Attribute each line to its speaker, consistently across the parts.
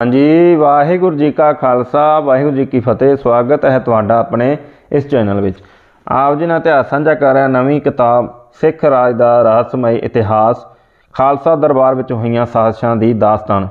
Speaker 1: ਹਾਂਜੀ, ਵਾਹਿਗੁਰੂ ਜੀ ਕਾ ਖਾਲਸਾ, ਵਾਹਿਗੁਰੂ ਜੀ ਕੀ ਫਤਿਹ। ਸਵਾਗਤ ਹੈ ਤੁਹਾਡਾ ਆਪਣੇ ਇਸ ਚੈਨਲ ਵਿੱਚ। ਆਪ ਜੀ ਨਾਲ ਇਤਿਹਾਸ ਸਾਂਝਾ ਕਰ ਰਿਹਾ, ਨਵੀਂ ਕਿਤਾਬ, ਸਿੱਖ ਰਾਜ ਦਾ ਰਹੱਸਮਈ ਇਤਿਹਾਸ, ਖਾਲਸਾ ਦਰਬਾਰ ਵਿੱਚ ਹੋਈਆਂ ਸਾਜ਼ਿਸ਼ਾਂ ਦੀ ਦਾਸਤਾਨ।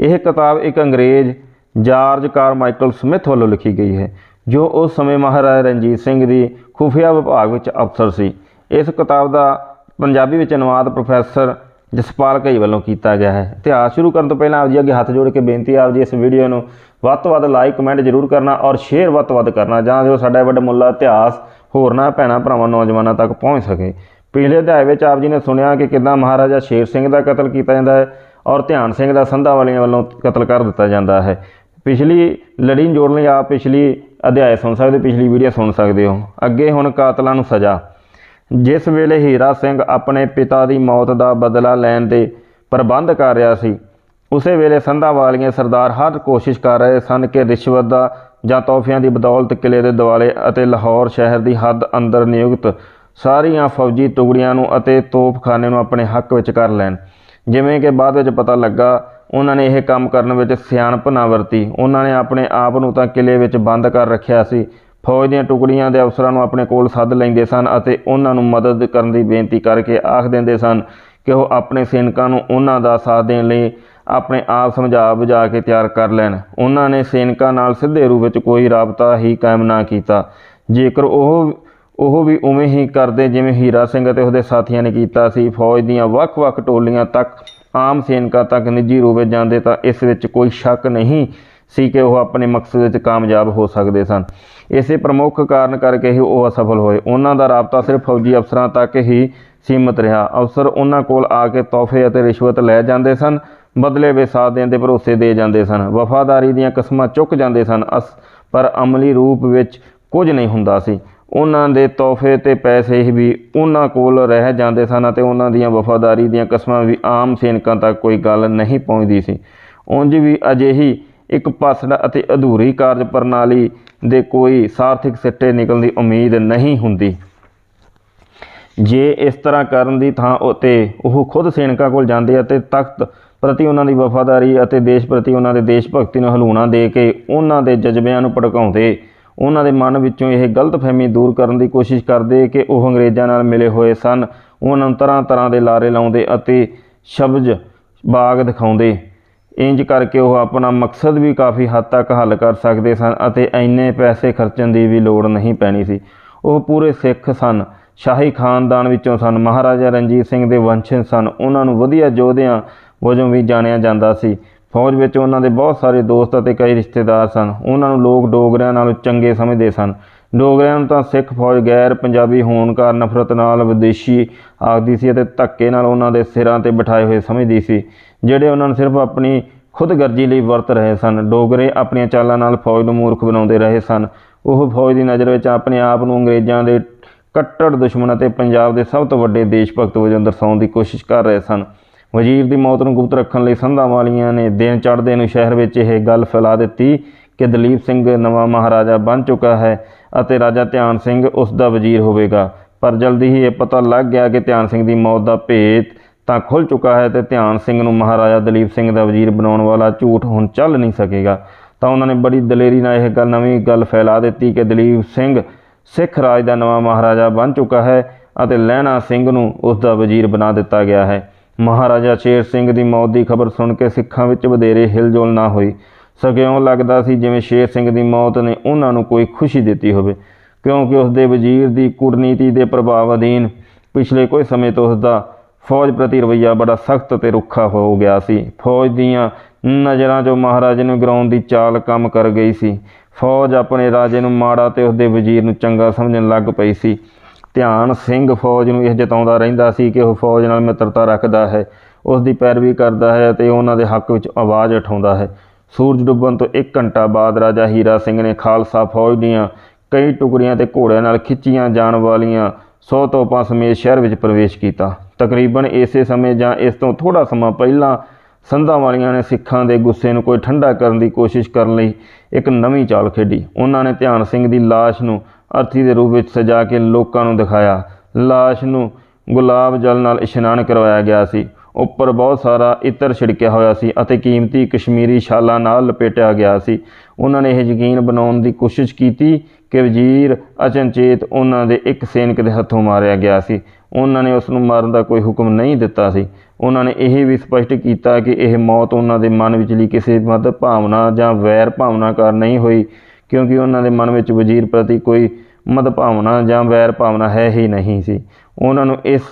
Speaker 1: ਇਹ ਕਿਤਾਬ ਇੱਕ ਅੰਗਰੇਜ਼ ਜਾਰਜ ਕਾਰ ਮਾਈਕਲ ਸਮਿਥ ਵੱਲੋਂ ਲਿਖੀ ਗਈ ਹੈ, ਜੋ ਉਸ ਸਮੇਂ ਮਹਾਰਾਜਾ ਰਣਜੀਤ ਸਿੰਘ ਦੀ ਖੁਫੀਆ ਵਿਭਾਗ ਵਿੱਚ ਅਫਸਰ ਸੀ। ਇਸ ਕਿਤਾਬ ਦਾ ਪੰਜਾਬੀ ਵਿੱਚ ਅਨੁਵਾਦ ਪ੍ਰੋਫੈਸਰ ਜਸਪਾਲ ਘਈ ਵੱਲੋਂ ਕੀਤਾ ਗਿਆ ਹੈ। ਇਤਿਹਾਸ ਸ਼ੁਰੂ ਕਰਨ ਤੋਂ ਪਹਿਲਾਂ ਆਪ ਜੀ ਅੱਗੇ ਹੱਥ ਜੋੜ ਕੇ ਬੇਨਤੀ ਆਪ ਜੀ ਇਸ ਵੀਡੀਓ ਨੂੰ ਵੱਧ ਤੋਂ ਵੱਧ ਲਾਈਕ, ਕਮੈਂਟ ਜ਼ਰੂਰ ਕਰਨਾ ਔਰ ਸ਼ੇਅਰ ਵੱਧ ਤੋਂ ਵੱਧ ਕਰਨਾ ਜਾਂ ਜੋ ਸਾਡਾ ਇਹ ਵੱਡਾ ਮੁੱਲਾ ਇਤਿਹਾਸ ਹੋਰਨਾਂ ਭੈਣਾਂ ਭਰਾਵਾਂ, ਨੌਜਵਾਨਾਂ ਤੱਕ ਪਹੁੰਚ ਸਕੇ। ਪਿਛਲੇ ਅਧਿਆਇ ਵਿੱਚ ਆਪ ਜੀ ਨੇ ਸੁਣਿਆ ਕਿ ਕਿੱਦਾਂ ਮਹਾਰਾਜਾ ਸ਼ੇਰ ਸਿੰਘ ਦਾ ਕਤਲ ਕੀਤਾ ਜਾਂਦਾ ਹੈ ਔਰ ਧਿਆਨ ਸਿੰਘ ਦਾ ਸੰਧਾ ਵਾਲੀਆਂ ਵੱਲੋਂ ਕਤਲ ਕਰ ਦਿੱਤਾ ਜਾਂਦਾ ਹੈ। ਪਿਛਲੀ ਲੜੀ ਨੂੰ ਜੋੜਨ ਲਈ ਆਪ ਪਿਛਲੀ ਅਧਿਆਇ ਸੁਣ ਸਕਦੇ ਪਿਛਲੀ ਵੀਡੀਓ ਸੁਣ ਸਕਦੇ ਹੋ। ਅੱਗੇ ਹੁਣ ਕਾਤਲਾਂ ਨੂੰ ਸਜ਼ਾ। ਜਿਸ ਵੇਲੇ ਹੀਰਾ ਸਿੰਘ ਆਪਣੇ ਪਿਤਾ ਦੀ ਮੌਤ ਦਾ ਬਦਲਾ ਲੈਣ ਦੇ ਪ੍ਰਬੰਧ ਕਰ ਰਿਹਾ ਸੀ, ਉਸੇ ਵੇਲੇ ਸੰਧਾ ਵਾਲੀਆਂ ਸਰਦਾਰ ਹਰ ਕੋਸ਼ਿਸ਼ ਕਰ ਰਹੇ ਸਨ ਕਿ ਰਿਸ਼ਵਤ ਦਾ ਜਾਂ ਤੋਹਫਿਆਂ ਦੀ ਬਦੌਲਤ ਕਿਲੇ ਦੇ ਦਿਵਾਲੇ ਅਤੇ ਲਾਹੌਰ ਸ਼ਹਿਰ ਦੀ ਹੱਦ ਅੰਦਰ ਨਿਯੁਕਤ ਸਾਰੀਆਂ ਫੌਜੀ ਟੁਕੜੀਆਂ ਨੂੰ ਅਤੇ ਤੋਪਖਾਨੇ ਨੂੰ ਆਪਣੇ ਹੱਕ ਵਿੱਚ ਕਰ ਲੈਣ। ਜਿਵੇਂ ਕਿ ਬਾਅਦ ਵਿੱਚ ਪਤਾ ਲੱਗਾ, ਉਹਨਾਂ ਨੇ ਇਹ ਕੰਮ ਕਰਨ ਵਿੱਚ ਸਿਆਣਪ ਨਾ ਵਰਤੀ। ਉਹਨਾਂ ਨੇ ਆਪਣੇ ਆਪ ਨੂੰ ਤਾਂ ਕਿਲੇ ਵਿੱਚ ਬੰਦ ਕਰ ਰੱਖਿਆ ਸੀ ਫੌਜ ਦੀਆਂ ਟੁਕੜੀਆਂ ਦੇ ਅਫਸਰਾਂ ਨੂੰ ਆਪਣੇ ਕੋਲ ਸੱਦ ਲੈਂਦੇ ਸਨ ਅਤੇ ਉਹਨਾਂ ਨੂੰ ਮਦਦ ਕਰਨ ਦੀ ਬੇਨਤੀ ਕਰਕੇ ਆਖ ਦਿੰਦੇ ਸਨ ਕਿ ਉਹ ਆਪਣੇ ਸੈਨਿਕਾਂ ਨੂੰ ਉਹਨਾਂ ਦਾ ਸਾਥ ਦੇਣ ਲਈ ਆਪਣੇ ਆਪ ਸਮਝਾ ਬੁਝਾ ਕੇ ਤਿਆਰ ਕਰ ਲੈਣ। ਉਹਨਾਂ ਨੇ ਸੈਨਿਕਾਂ ਨਾਲ ਸਿੱਧੇ ਰੂਪ ਵਿੱਚ ਕੋਈ ਰਾਬਤਾ ਹੀ ਕਾਇਮ ਨਾ ਕੀਤਾ। ਜੇਕਰ ਉਹ ਉਹ ਵੀ ਉਵੇਂ ਹੀ ਕਰਦੇ ਜਿਵੇਂ ਹੀਰਾ ਸਿੰਘ ਅਤੇ ਉਹਦੇ ਸਾਥੀਆਂ ਨੇ ਕੀਤਾ ਸੀ, ਫੌਜ ਦੀਆਂ ਵੱਖ-ਵੱਖ ਟੋਲੀਆਂ ਤੱਕ, ਆਮ ਸੈਨਿਕਾਂ ਤੱਕ ਨਿੱਜੀ ਰੂਪ ਵਿੱਚ ਜਾਂਦੇ ਤਾਂ ਇਸ ਵਿੱਚ ਕੋਈ ਸ਼ੱਕ ਨਹੀਂ ਸੀ ਕਿ ਉਹ ਆਪਣੇ ਮਕਸਦ ਵਿੱਚ ਕਾਮਯਾਬ ਹੋ ਸਕਦੇ ਸਨ। ਇਸੇ ਪ੍ਰਮੁੱਖ ਕਾਰਨ ਕਰਕੇ ਹੀ ਉਹ ਅਸਫਲ ਹੋਏ। ਉਹਨਾਂ ਦਾ ਰਾਬਤਾ ਸਿਰਫ ਫੌਜੀ ਅਫਸਰਾਂ ਤੱਕ ਹੀ ਸੀਮਤ ਰਿਹਾ। ਅਫਸਰ ਉਹਨਾਂ ਕੋਲ ਆ ਕੇ ਤੋਹਫੇ ਅਤੇ ਰਿਸ਼ਵਤ ਲੈ ਜਾਂਦੇ ਸਨ, ਬਦਲੇ ਵਿੱਚ ਸਾਥ ਦੇਣ ਦੇ ਭਰੋਸੇ ਦੇ ਜਾਂਦੇ ਸਨ। ਵਫਾਦਾਰੀ ਦੀਆਂ ਕਸਮਾਂ ਚੁੱਕ ਜਾਂਦੇ ਸਨ, ਅਸ ਪਰ ਅਮਲੀ ਰੂਪ ਵਿੱਚ ਕੁਝ ਨਹੀਂ ਹੁੰਦਾ ਸੀ। ਉਹਨਾਂ ਦੇ ਤੋਹਫੇ ਤੇ ਪੈਸੇ ਵੀ ਉਹਨਾਂ ਕੋਲ ਰਹਿ ਜਾਂਦੇ ਸਨ ਅਤੇ ਉਹਨਾਂ ਦੀਆਂ ਵਫਾਦਾਰੀ ਦੀਆਂ ਕਸਮਾਂ ਵੀ ਆਮ ਸੈਨਿਕਾਂ ਤੱਕ ਕੋਈ ਗੱਲ ਨਹੀਂ ਪਹੁੰਚਦੀ ਸੀ। ਉਂਝ ਵੀ ਅਜਿਹੀ ਇੱਕ ਪਸੜ ਅਤੇ ਅਧੂਰੀ ਕਾਰਜ ਪ੍ਰਣਾਲੀ ਦੇ ਕੋਈ ਸਾਰਥਿਕ ਸਿੱਟੇ ਨਿਕਲਣ ਦੀ ਉਮੀਦ ਨਹੀਂ ਹੁੰਦੀ। ਜੇ ਇਸ ਤਰ੍ਹਾਂ ਕਰਨ ਦੀ ਥਾਂ ਉਤੇ ਉਹ ਖੁਦ ਸੈਨਿਕਾਂ ਕੋਲ ਜਾਂਦੇ ਅਤੇ ਤਖਤ ਪ੍ਰਤੀ ਉਹਨਾਂ ਦੀ ਵਫਾਦਾਰੀ ਅਤੇ ਦੇਸ਼ ਪ੍ਰਤੀ ਉਹਨਾਂ ਦੇ ਦੇਸ਼ ਭਗਤੀ ਨੂੰ ਹਲੂਣਾ ਦੇ ਕੇ ਉਹਨਾਂ ਦੇ ਜਜ਼ਬਿਆਂ ਨੂੰ ਭੜਕਾਉਂਦੇ, ਉਹਨਾਂ ਦੇ ਮਨ ਵਿੱਚੋਂ ਇਹ ਗਲਤਫਹਿਮੀ ਦੂਰ ਕਰਨ ਦੀ ਕੋਸ਼ਿਸ਼ ਕਰਦੇ ਕਿ ਉਹ ਅੰਗਰੇਜ਼ਾਂ ਨਾਲ ਮਿਲੇ ਹੋਏ ਸਨ, ਉਹਨਾਂ ਨੂੰ ਤਰ੍ਹਾਂ ਤਰ੍ਹਾਂ ਦੇ ਲਾਰੇ ਲਾਉਂਦੇ ਅਤੇ ਸ਼ਬਜ ਬਾਗ ਦਿਖਾਉਂਦੇ। ਇੰਜ ਕਰਕੇ ਉਹ ਆਪਣਾ ਮਕਸਦ ਵੀ ਕਾਫੀ ਹੱਦ ਤੱਕ ਹੱਲ ਕਰ ਸਕਦੇ ਸਨ ਅਤੇ ਐਨੇ ਪੈਸੇ ਖਰਚਣ ਦੀ ਵੀ ਲੋੜ ਨਹੀਂ ਪੈਣੀ ਸੀ। ਉਹ ਪੂਰੇ ਸਿੱਖ ਸਨ। ਸ਼ਾਹੀ ਖਾਨਦਾਨ ਵਿੱਚੋਂ ਸਨ। ਮਹਾਰਾਜਾ ਰਣਜੀਤ ਸਿੰਘ ਦੇ ਵੰਸ਼ਜ ਸਨ। ਉਹਨਾਂ ਨੂੰ ਵਧੀਆ ਯੋਧਿਆਂ ਵਜੋਂ ਵੀ ਜਾਣਿਆ ਜਾਂਦਾ ਸੀ। ਫੌਜ ਵਿੱਚ ਉਹਨਾਂ ਦੇ ਬਹੁਤ ਸਾਰੇ ਦੋਸਤ ਅਤੇ ਕਈ ਰਿਸ਼ਤੇਦਾਰ ਸਨ। ਉਹਨਾਂ ਨੂੰ ਲੋਕ ਡੋਗਰਿਆਂ ਨਾਲੋਂ ਚੰਗੇ ਸਮਝਦੇ ਸਨ। ਡੋਗਰਿਆਂ ਨੂੰ ਤਾਂ ਸਿੱਖ ਫੌਜ ਗੈਰ ਪੰਜਾਬੀ ਹੋਣ ਕਾਰਨ ਨਫ਼ਰਤ ਨਾਲ ਵਿਦੇਸ਼ੀ ਆਖਦੀ ਸੀ ਅਤੇ ਧੱਕੇ ਨਾਲ ਉਹਨਾਂ ਦੇ ਸਿਰਾਂ ਤੇ ਬਿਠਾਏ ਹੋਏ ਸਮਝਦੀ ਸੀ। ਜਿਹੜੇ ਉਹਨਾਂ ਨੂੰ ਸਿਰਫ ਆਪਣੀ ਖੁਦਗਰਜੀ ਲਈ ਵਰਤ ਰਹੇ ਸਨ, ਡੋਗਰੇ ਆਪਣੀਆਂ ਚਾਲਾਂ ਨਾਲ ਫੌਜ ਨੂੰ ਮੂਰਖ ਬਣਾਉਂਦੇ ਰਹੇ ਸਨ। ਉਹ ਫੌਜ ਦੀ ਨਜ਼ਰ ਵਿੱਚ ਆਪਣੇ ਆਪ ਨੂੰ ਅੰਗਰੇਜ਼ਾਂ ਦੇ ਕੱਟੜ ਦੁਸ਼ਮਣ ਅਤੇ ਪੰਜਾਬ ਦੇ ਸਭ ਤੋਂ ਵੱਡੇ ਦੇਸ਼ ਭਗਤ ਵਜੋਂ ਦਰਸਾਉਣ ਦੀ ਕੋਸ਼ਿਸ਼ ਕਰ ਰਹੇ ਸਨ। ਵਜ਼ੀਰ ਦੀ ਮੌਤ ਨੂੰ ਗੁਪਤ ਰੱਖਣ ਲਈ ਸੰਧਾਂ ਵਾਲੀਆਂ ਨੇ ਦਿਨ ਚੜ੍ਹਦੇ ਨੂੰ ਸ਼ਹਿਰ ਵਿੱਚ ਇਹ ਗੱਲ ਫੈਲਾ ਦਿੱਤੀ ਕਿ ਦਲੀਪ ਸਿੰਘ ਨਵਾਂ ਮਹਾਰਾਜਾ ਬਣ ਚੁੱਕਾ ਹੈ ਅਤੇ ਰਾਜਾ ਧਿਆਨ ਸਿੰਘ ਉਸ ਦਾ ਵਜ਼ੀਰ ਹੋਵੇਗਾ। ਪਰ ਜਲਦੀ ਹੀ ਇਹ ਪਤਾ ਲੱਗ ਗਿਆ ਕਿ ਧਿਆਨ ਸਿੰਘ ਦੀ ਮੌਤ ਦਾ ਭੇਤ ਤਾਂ ਖੁੱਲ ਚੁੱਕਾ ਹੈ ਤੇ ਧਿਆਨ ਸਿੰਘ ਨੂੰ ਮਹਾਰਾਜਾ ਦਲੀਪ ਸਿੰਘ ਦਾ ਵਜ਼ੀਰ ਬਣਾਉਣ ਵਾਲਾ ਝੂਠ ਹੁਣ ਚੱਲ ਨਹੀਂ ਸਕੇਗਾ। ਤਾਂ ਉਹਨਾਂ ਨੇ ਬੜੀ ਦਲੇਰੀ ਨਾਲ ਇਹ ਗੱਲ, ਨਵੀਂ ਗੱਲ ਫੈਲਾ ਦਿੱਤੀ ਕਿ ਦਲੀਪ ਸਿੰਘ ਸਿੱਖ ਰਾਜ ਦਾ ਨਵਾਂ ਮਹਾਰਾਜਾ ਬਣ ਚੁੱਕਾ ਹੈ ਅਤੇ ਲਹਿਣਾ ਸਿੰਘ ਨੂੰ ਉਸ ਦਾ ਵਜ਼ੀਰ ਬਣਾ ਦਿੱਤਾ ਗਿਆ ਹੈ। ਮਹਾਰਾਜਾ ਸ਼ੇਰ ਸਿੰਘ ਦੀ ਮੌਤ ਦੀ ਖਬਰ ਸੁਣ ਕੇ ਸਿੱਖਾਂ ਵਿੱਚ ਵਧੇਰੇ ਹਿਲਜੁਲ ਨਾ ਹੋਈ। ਸਗਿਓਂ ਲੱਗਦਾ ਸੀ ਜਿਵੇਂ ਸ਼ੇਰ ਸਿੰਘ ਦੀ ਮੌਤ ਨੇ ਉਹਨਾਂ ਨੂੰ ਕੋਈ ਖੁਸ਼ੀ ਦਿੱਤੀ ਹੋਵੇ, ਕਿਉਂਕਿ ਉਸ ਦੇ ਵਜ਼ੀਰ ਦੀ ਕੁੜਨੀਤੀ ਦੇ ਪ੍ਰਭਾਵ ਅਧੀਨ ਪਿਛਲੇ ਕੋਈ ਸਮੇਂ ਤੋਂ ਉਸ ਦਾ ਫੌਜ ਪ੍ਰਤੀ ਰਵੱਈਆ ਬੜਾ ਸਖਤ ਤੇ ਰੁੱਖਾ ਹੋ ਗਿਆ ਸੀ। ਫੌਜ ਦੀਆਂ ਨਜ਼ਰਾਂ 'ਚੋਂ ਮਹਾਰਾਜੇ ਨੂੰ ਗਰਾਉਣ ਦੀ ਚਾਲ ਕੰਮ ਕਰ ਗਈ ਸੀ। ਫੌਜ ਆਪਣੇ ਰਾਜੇ ਨੂੰ ਮਾੜਾ ਤੇ ਉਸਦੇ ਵਜ਼ੀਰ ਨੂੰ ਚੰਗਾ ਸਮਝਣ ਲੱਗ ਪਈ ਸੀ। ਧਿਆਨ ਸਿੰਘ ਫੌਜ ਨੂੰ ਇਹ ਜਤਾਉਂਦਾ ਰਹਿੰਦਾ ਸੀ ਕਿ ਉਹ ਫੌਜ ਨਾਲ ਮਿੱਤਰਤਾ ਰੱਖਦਾ ਹੈ ਉਸ ਦੀ ਪੈਰਵੀ ਕਰਦਾ ਹੈ ਅਤੇ ਉਹਨਾਂ ਦੇ ਹੱਕ ਵਿੱਚ ਆਵਾਜ਼ ਉਠਾਉਂਦਾ ਹੈ। ਸੂਰਜ ਡੁੱਬਣ ਤੋਂ 1 ਘੰਟਾ ਬਾਅਦ ਰਾਜਾ ਹੀਰਾ ਸਿੰਘ ਨੇ ਖਾਲਸਾ ਫੌਜ ਦੀਆਂ ਕਈ ਟੁਕੜੀਆਂ ਤੇ ਘੋੜਿਆਂ ਨਾਲ ਖਿੱਚੀਆਂ ਜਾਣ ਵਾਲੀਆਂ 100 ਤੋਪਾਂ ਸਮੇਤ ਸ਼ਹਿਰ ਵਿੱਚ ਪ੍ਰਵੇਸ਼ ਕੀਤਾ। ਤਕਰੀਬਨ ਇਸੇ ਸਮੇਂ ਜਾਂ ਇਸ ਤੋਂ ਥੋੜਾ ਸਮਾਂ ਪਹਿਲਾਂ ਸੰਧਾਂ ਵਾਲੀਆਂ ਨੇ ਸਿੱਖਾਂ ਦੇ ਗੁੱਸੇ ਨੂੰ ਕੋਈ ਠੰਡਾ ਕਰਨ ਦੀ ਕੋਸ਼ਿਸ਼ ਕਰਨ ਲਈ ਇੱਕ ਨਵੀਂ ਚਾਲ ਖੇਡੀ। ਉਹਨਾਂ ਨੇ ਧਿਆਨ ਸਿੰਘ ਦੀ ਲਾਸ਼ ਨੂੰ ਅਰਥੀ ਦੇ ਰੂਪ ਵਿੱਚ ਸਜਾ ਕੇ ਲੋਕਾਂ ਨੂੰ ਦਿਖਾਇਆ। ਲਾਸ਼ ਨੂੰ ਗੁਲਾਬ ਜਲ ਨਾਲ ਇਸ਼ਨਾਨ ਕਰਵਾਇਆ ਗਿਆ ਸੀ। ਉੱਪਰ ਬਹੁਤ ਸਾਰਾ ਇਤਰ ਛਿੜਕਿਆ ਹੋਇਆ ਸੀ ਅਤੇ ਕੀਮਤੀ ਕਸ਼ਮੀਰੀ ਸ਼ਾਲਾਂ ਨਾਲ ਲਪੇਟਿਆ ਗਿਆ ਸੀ। ਉਹਨਾਂ ਨੇ ਇਹ ਯਕੀਨ ਬਣਾਉਣ ਦੀ ਕੋਸ਼ਿਸ਼ ਕੀਤੀ ਕਿ ਵਜ਼ੀਰ ਅਚਨਚੇਤ ਉਹਨਾਂ ਦੇ ਇੱਕ ਸੈਨਿਕ ਦੇ ਹੱਥੋਂ ਮਾਰਿਆ ਗਿਆ ਸੀ। ਉਹਨਾਂ ਨੇ ਉਸ ਨੂੰ ਮਾਰਨ ਦਾ ਕੋਈ ਹੁਕਮ ਨਹੀਂ ਦਿੱਤਾ ਸੀ। ਉਹਨਾਂ ਨੇ ਇਹ ਵੀ ਸਪਸ਼ਟ ਕੀਤਾ ਕਿ ਇਹ ਮੌਤ ਉਹਨਾਂ ਦੇ ਮਨ ਵਿਚਲੀ ਕਿਸੇ ਮਦ ਭਾਵਨਾ ਜਾਂ ਵੈਰ ਭਾਵਨਾ ਕਾਰਨ ਨਹੀਂ ਹੋਈ, ਕਿਉਂਕਿ ਉਹਨਾਂ ਦੇ ਮਨ ਵਿੱਚ ਵਜ਼ੀਰ ਪ੍ਰਤੀ ਕੋਈ ਮਦ ਭਾਵਨਾ ਜਾਂ ਵੈਰ ਭਾਵਨਾ ਹੈ ਹੀ ਨਹੀਂ ਸੀ। ਉਹਨਾਂ ਨੂੰ ਇਸ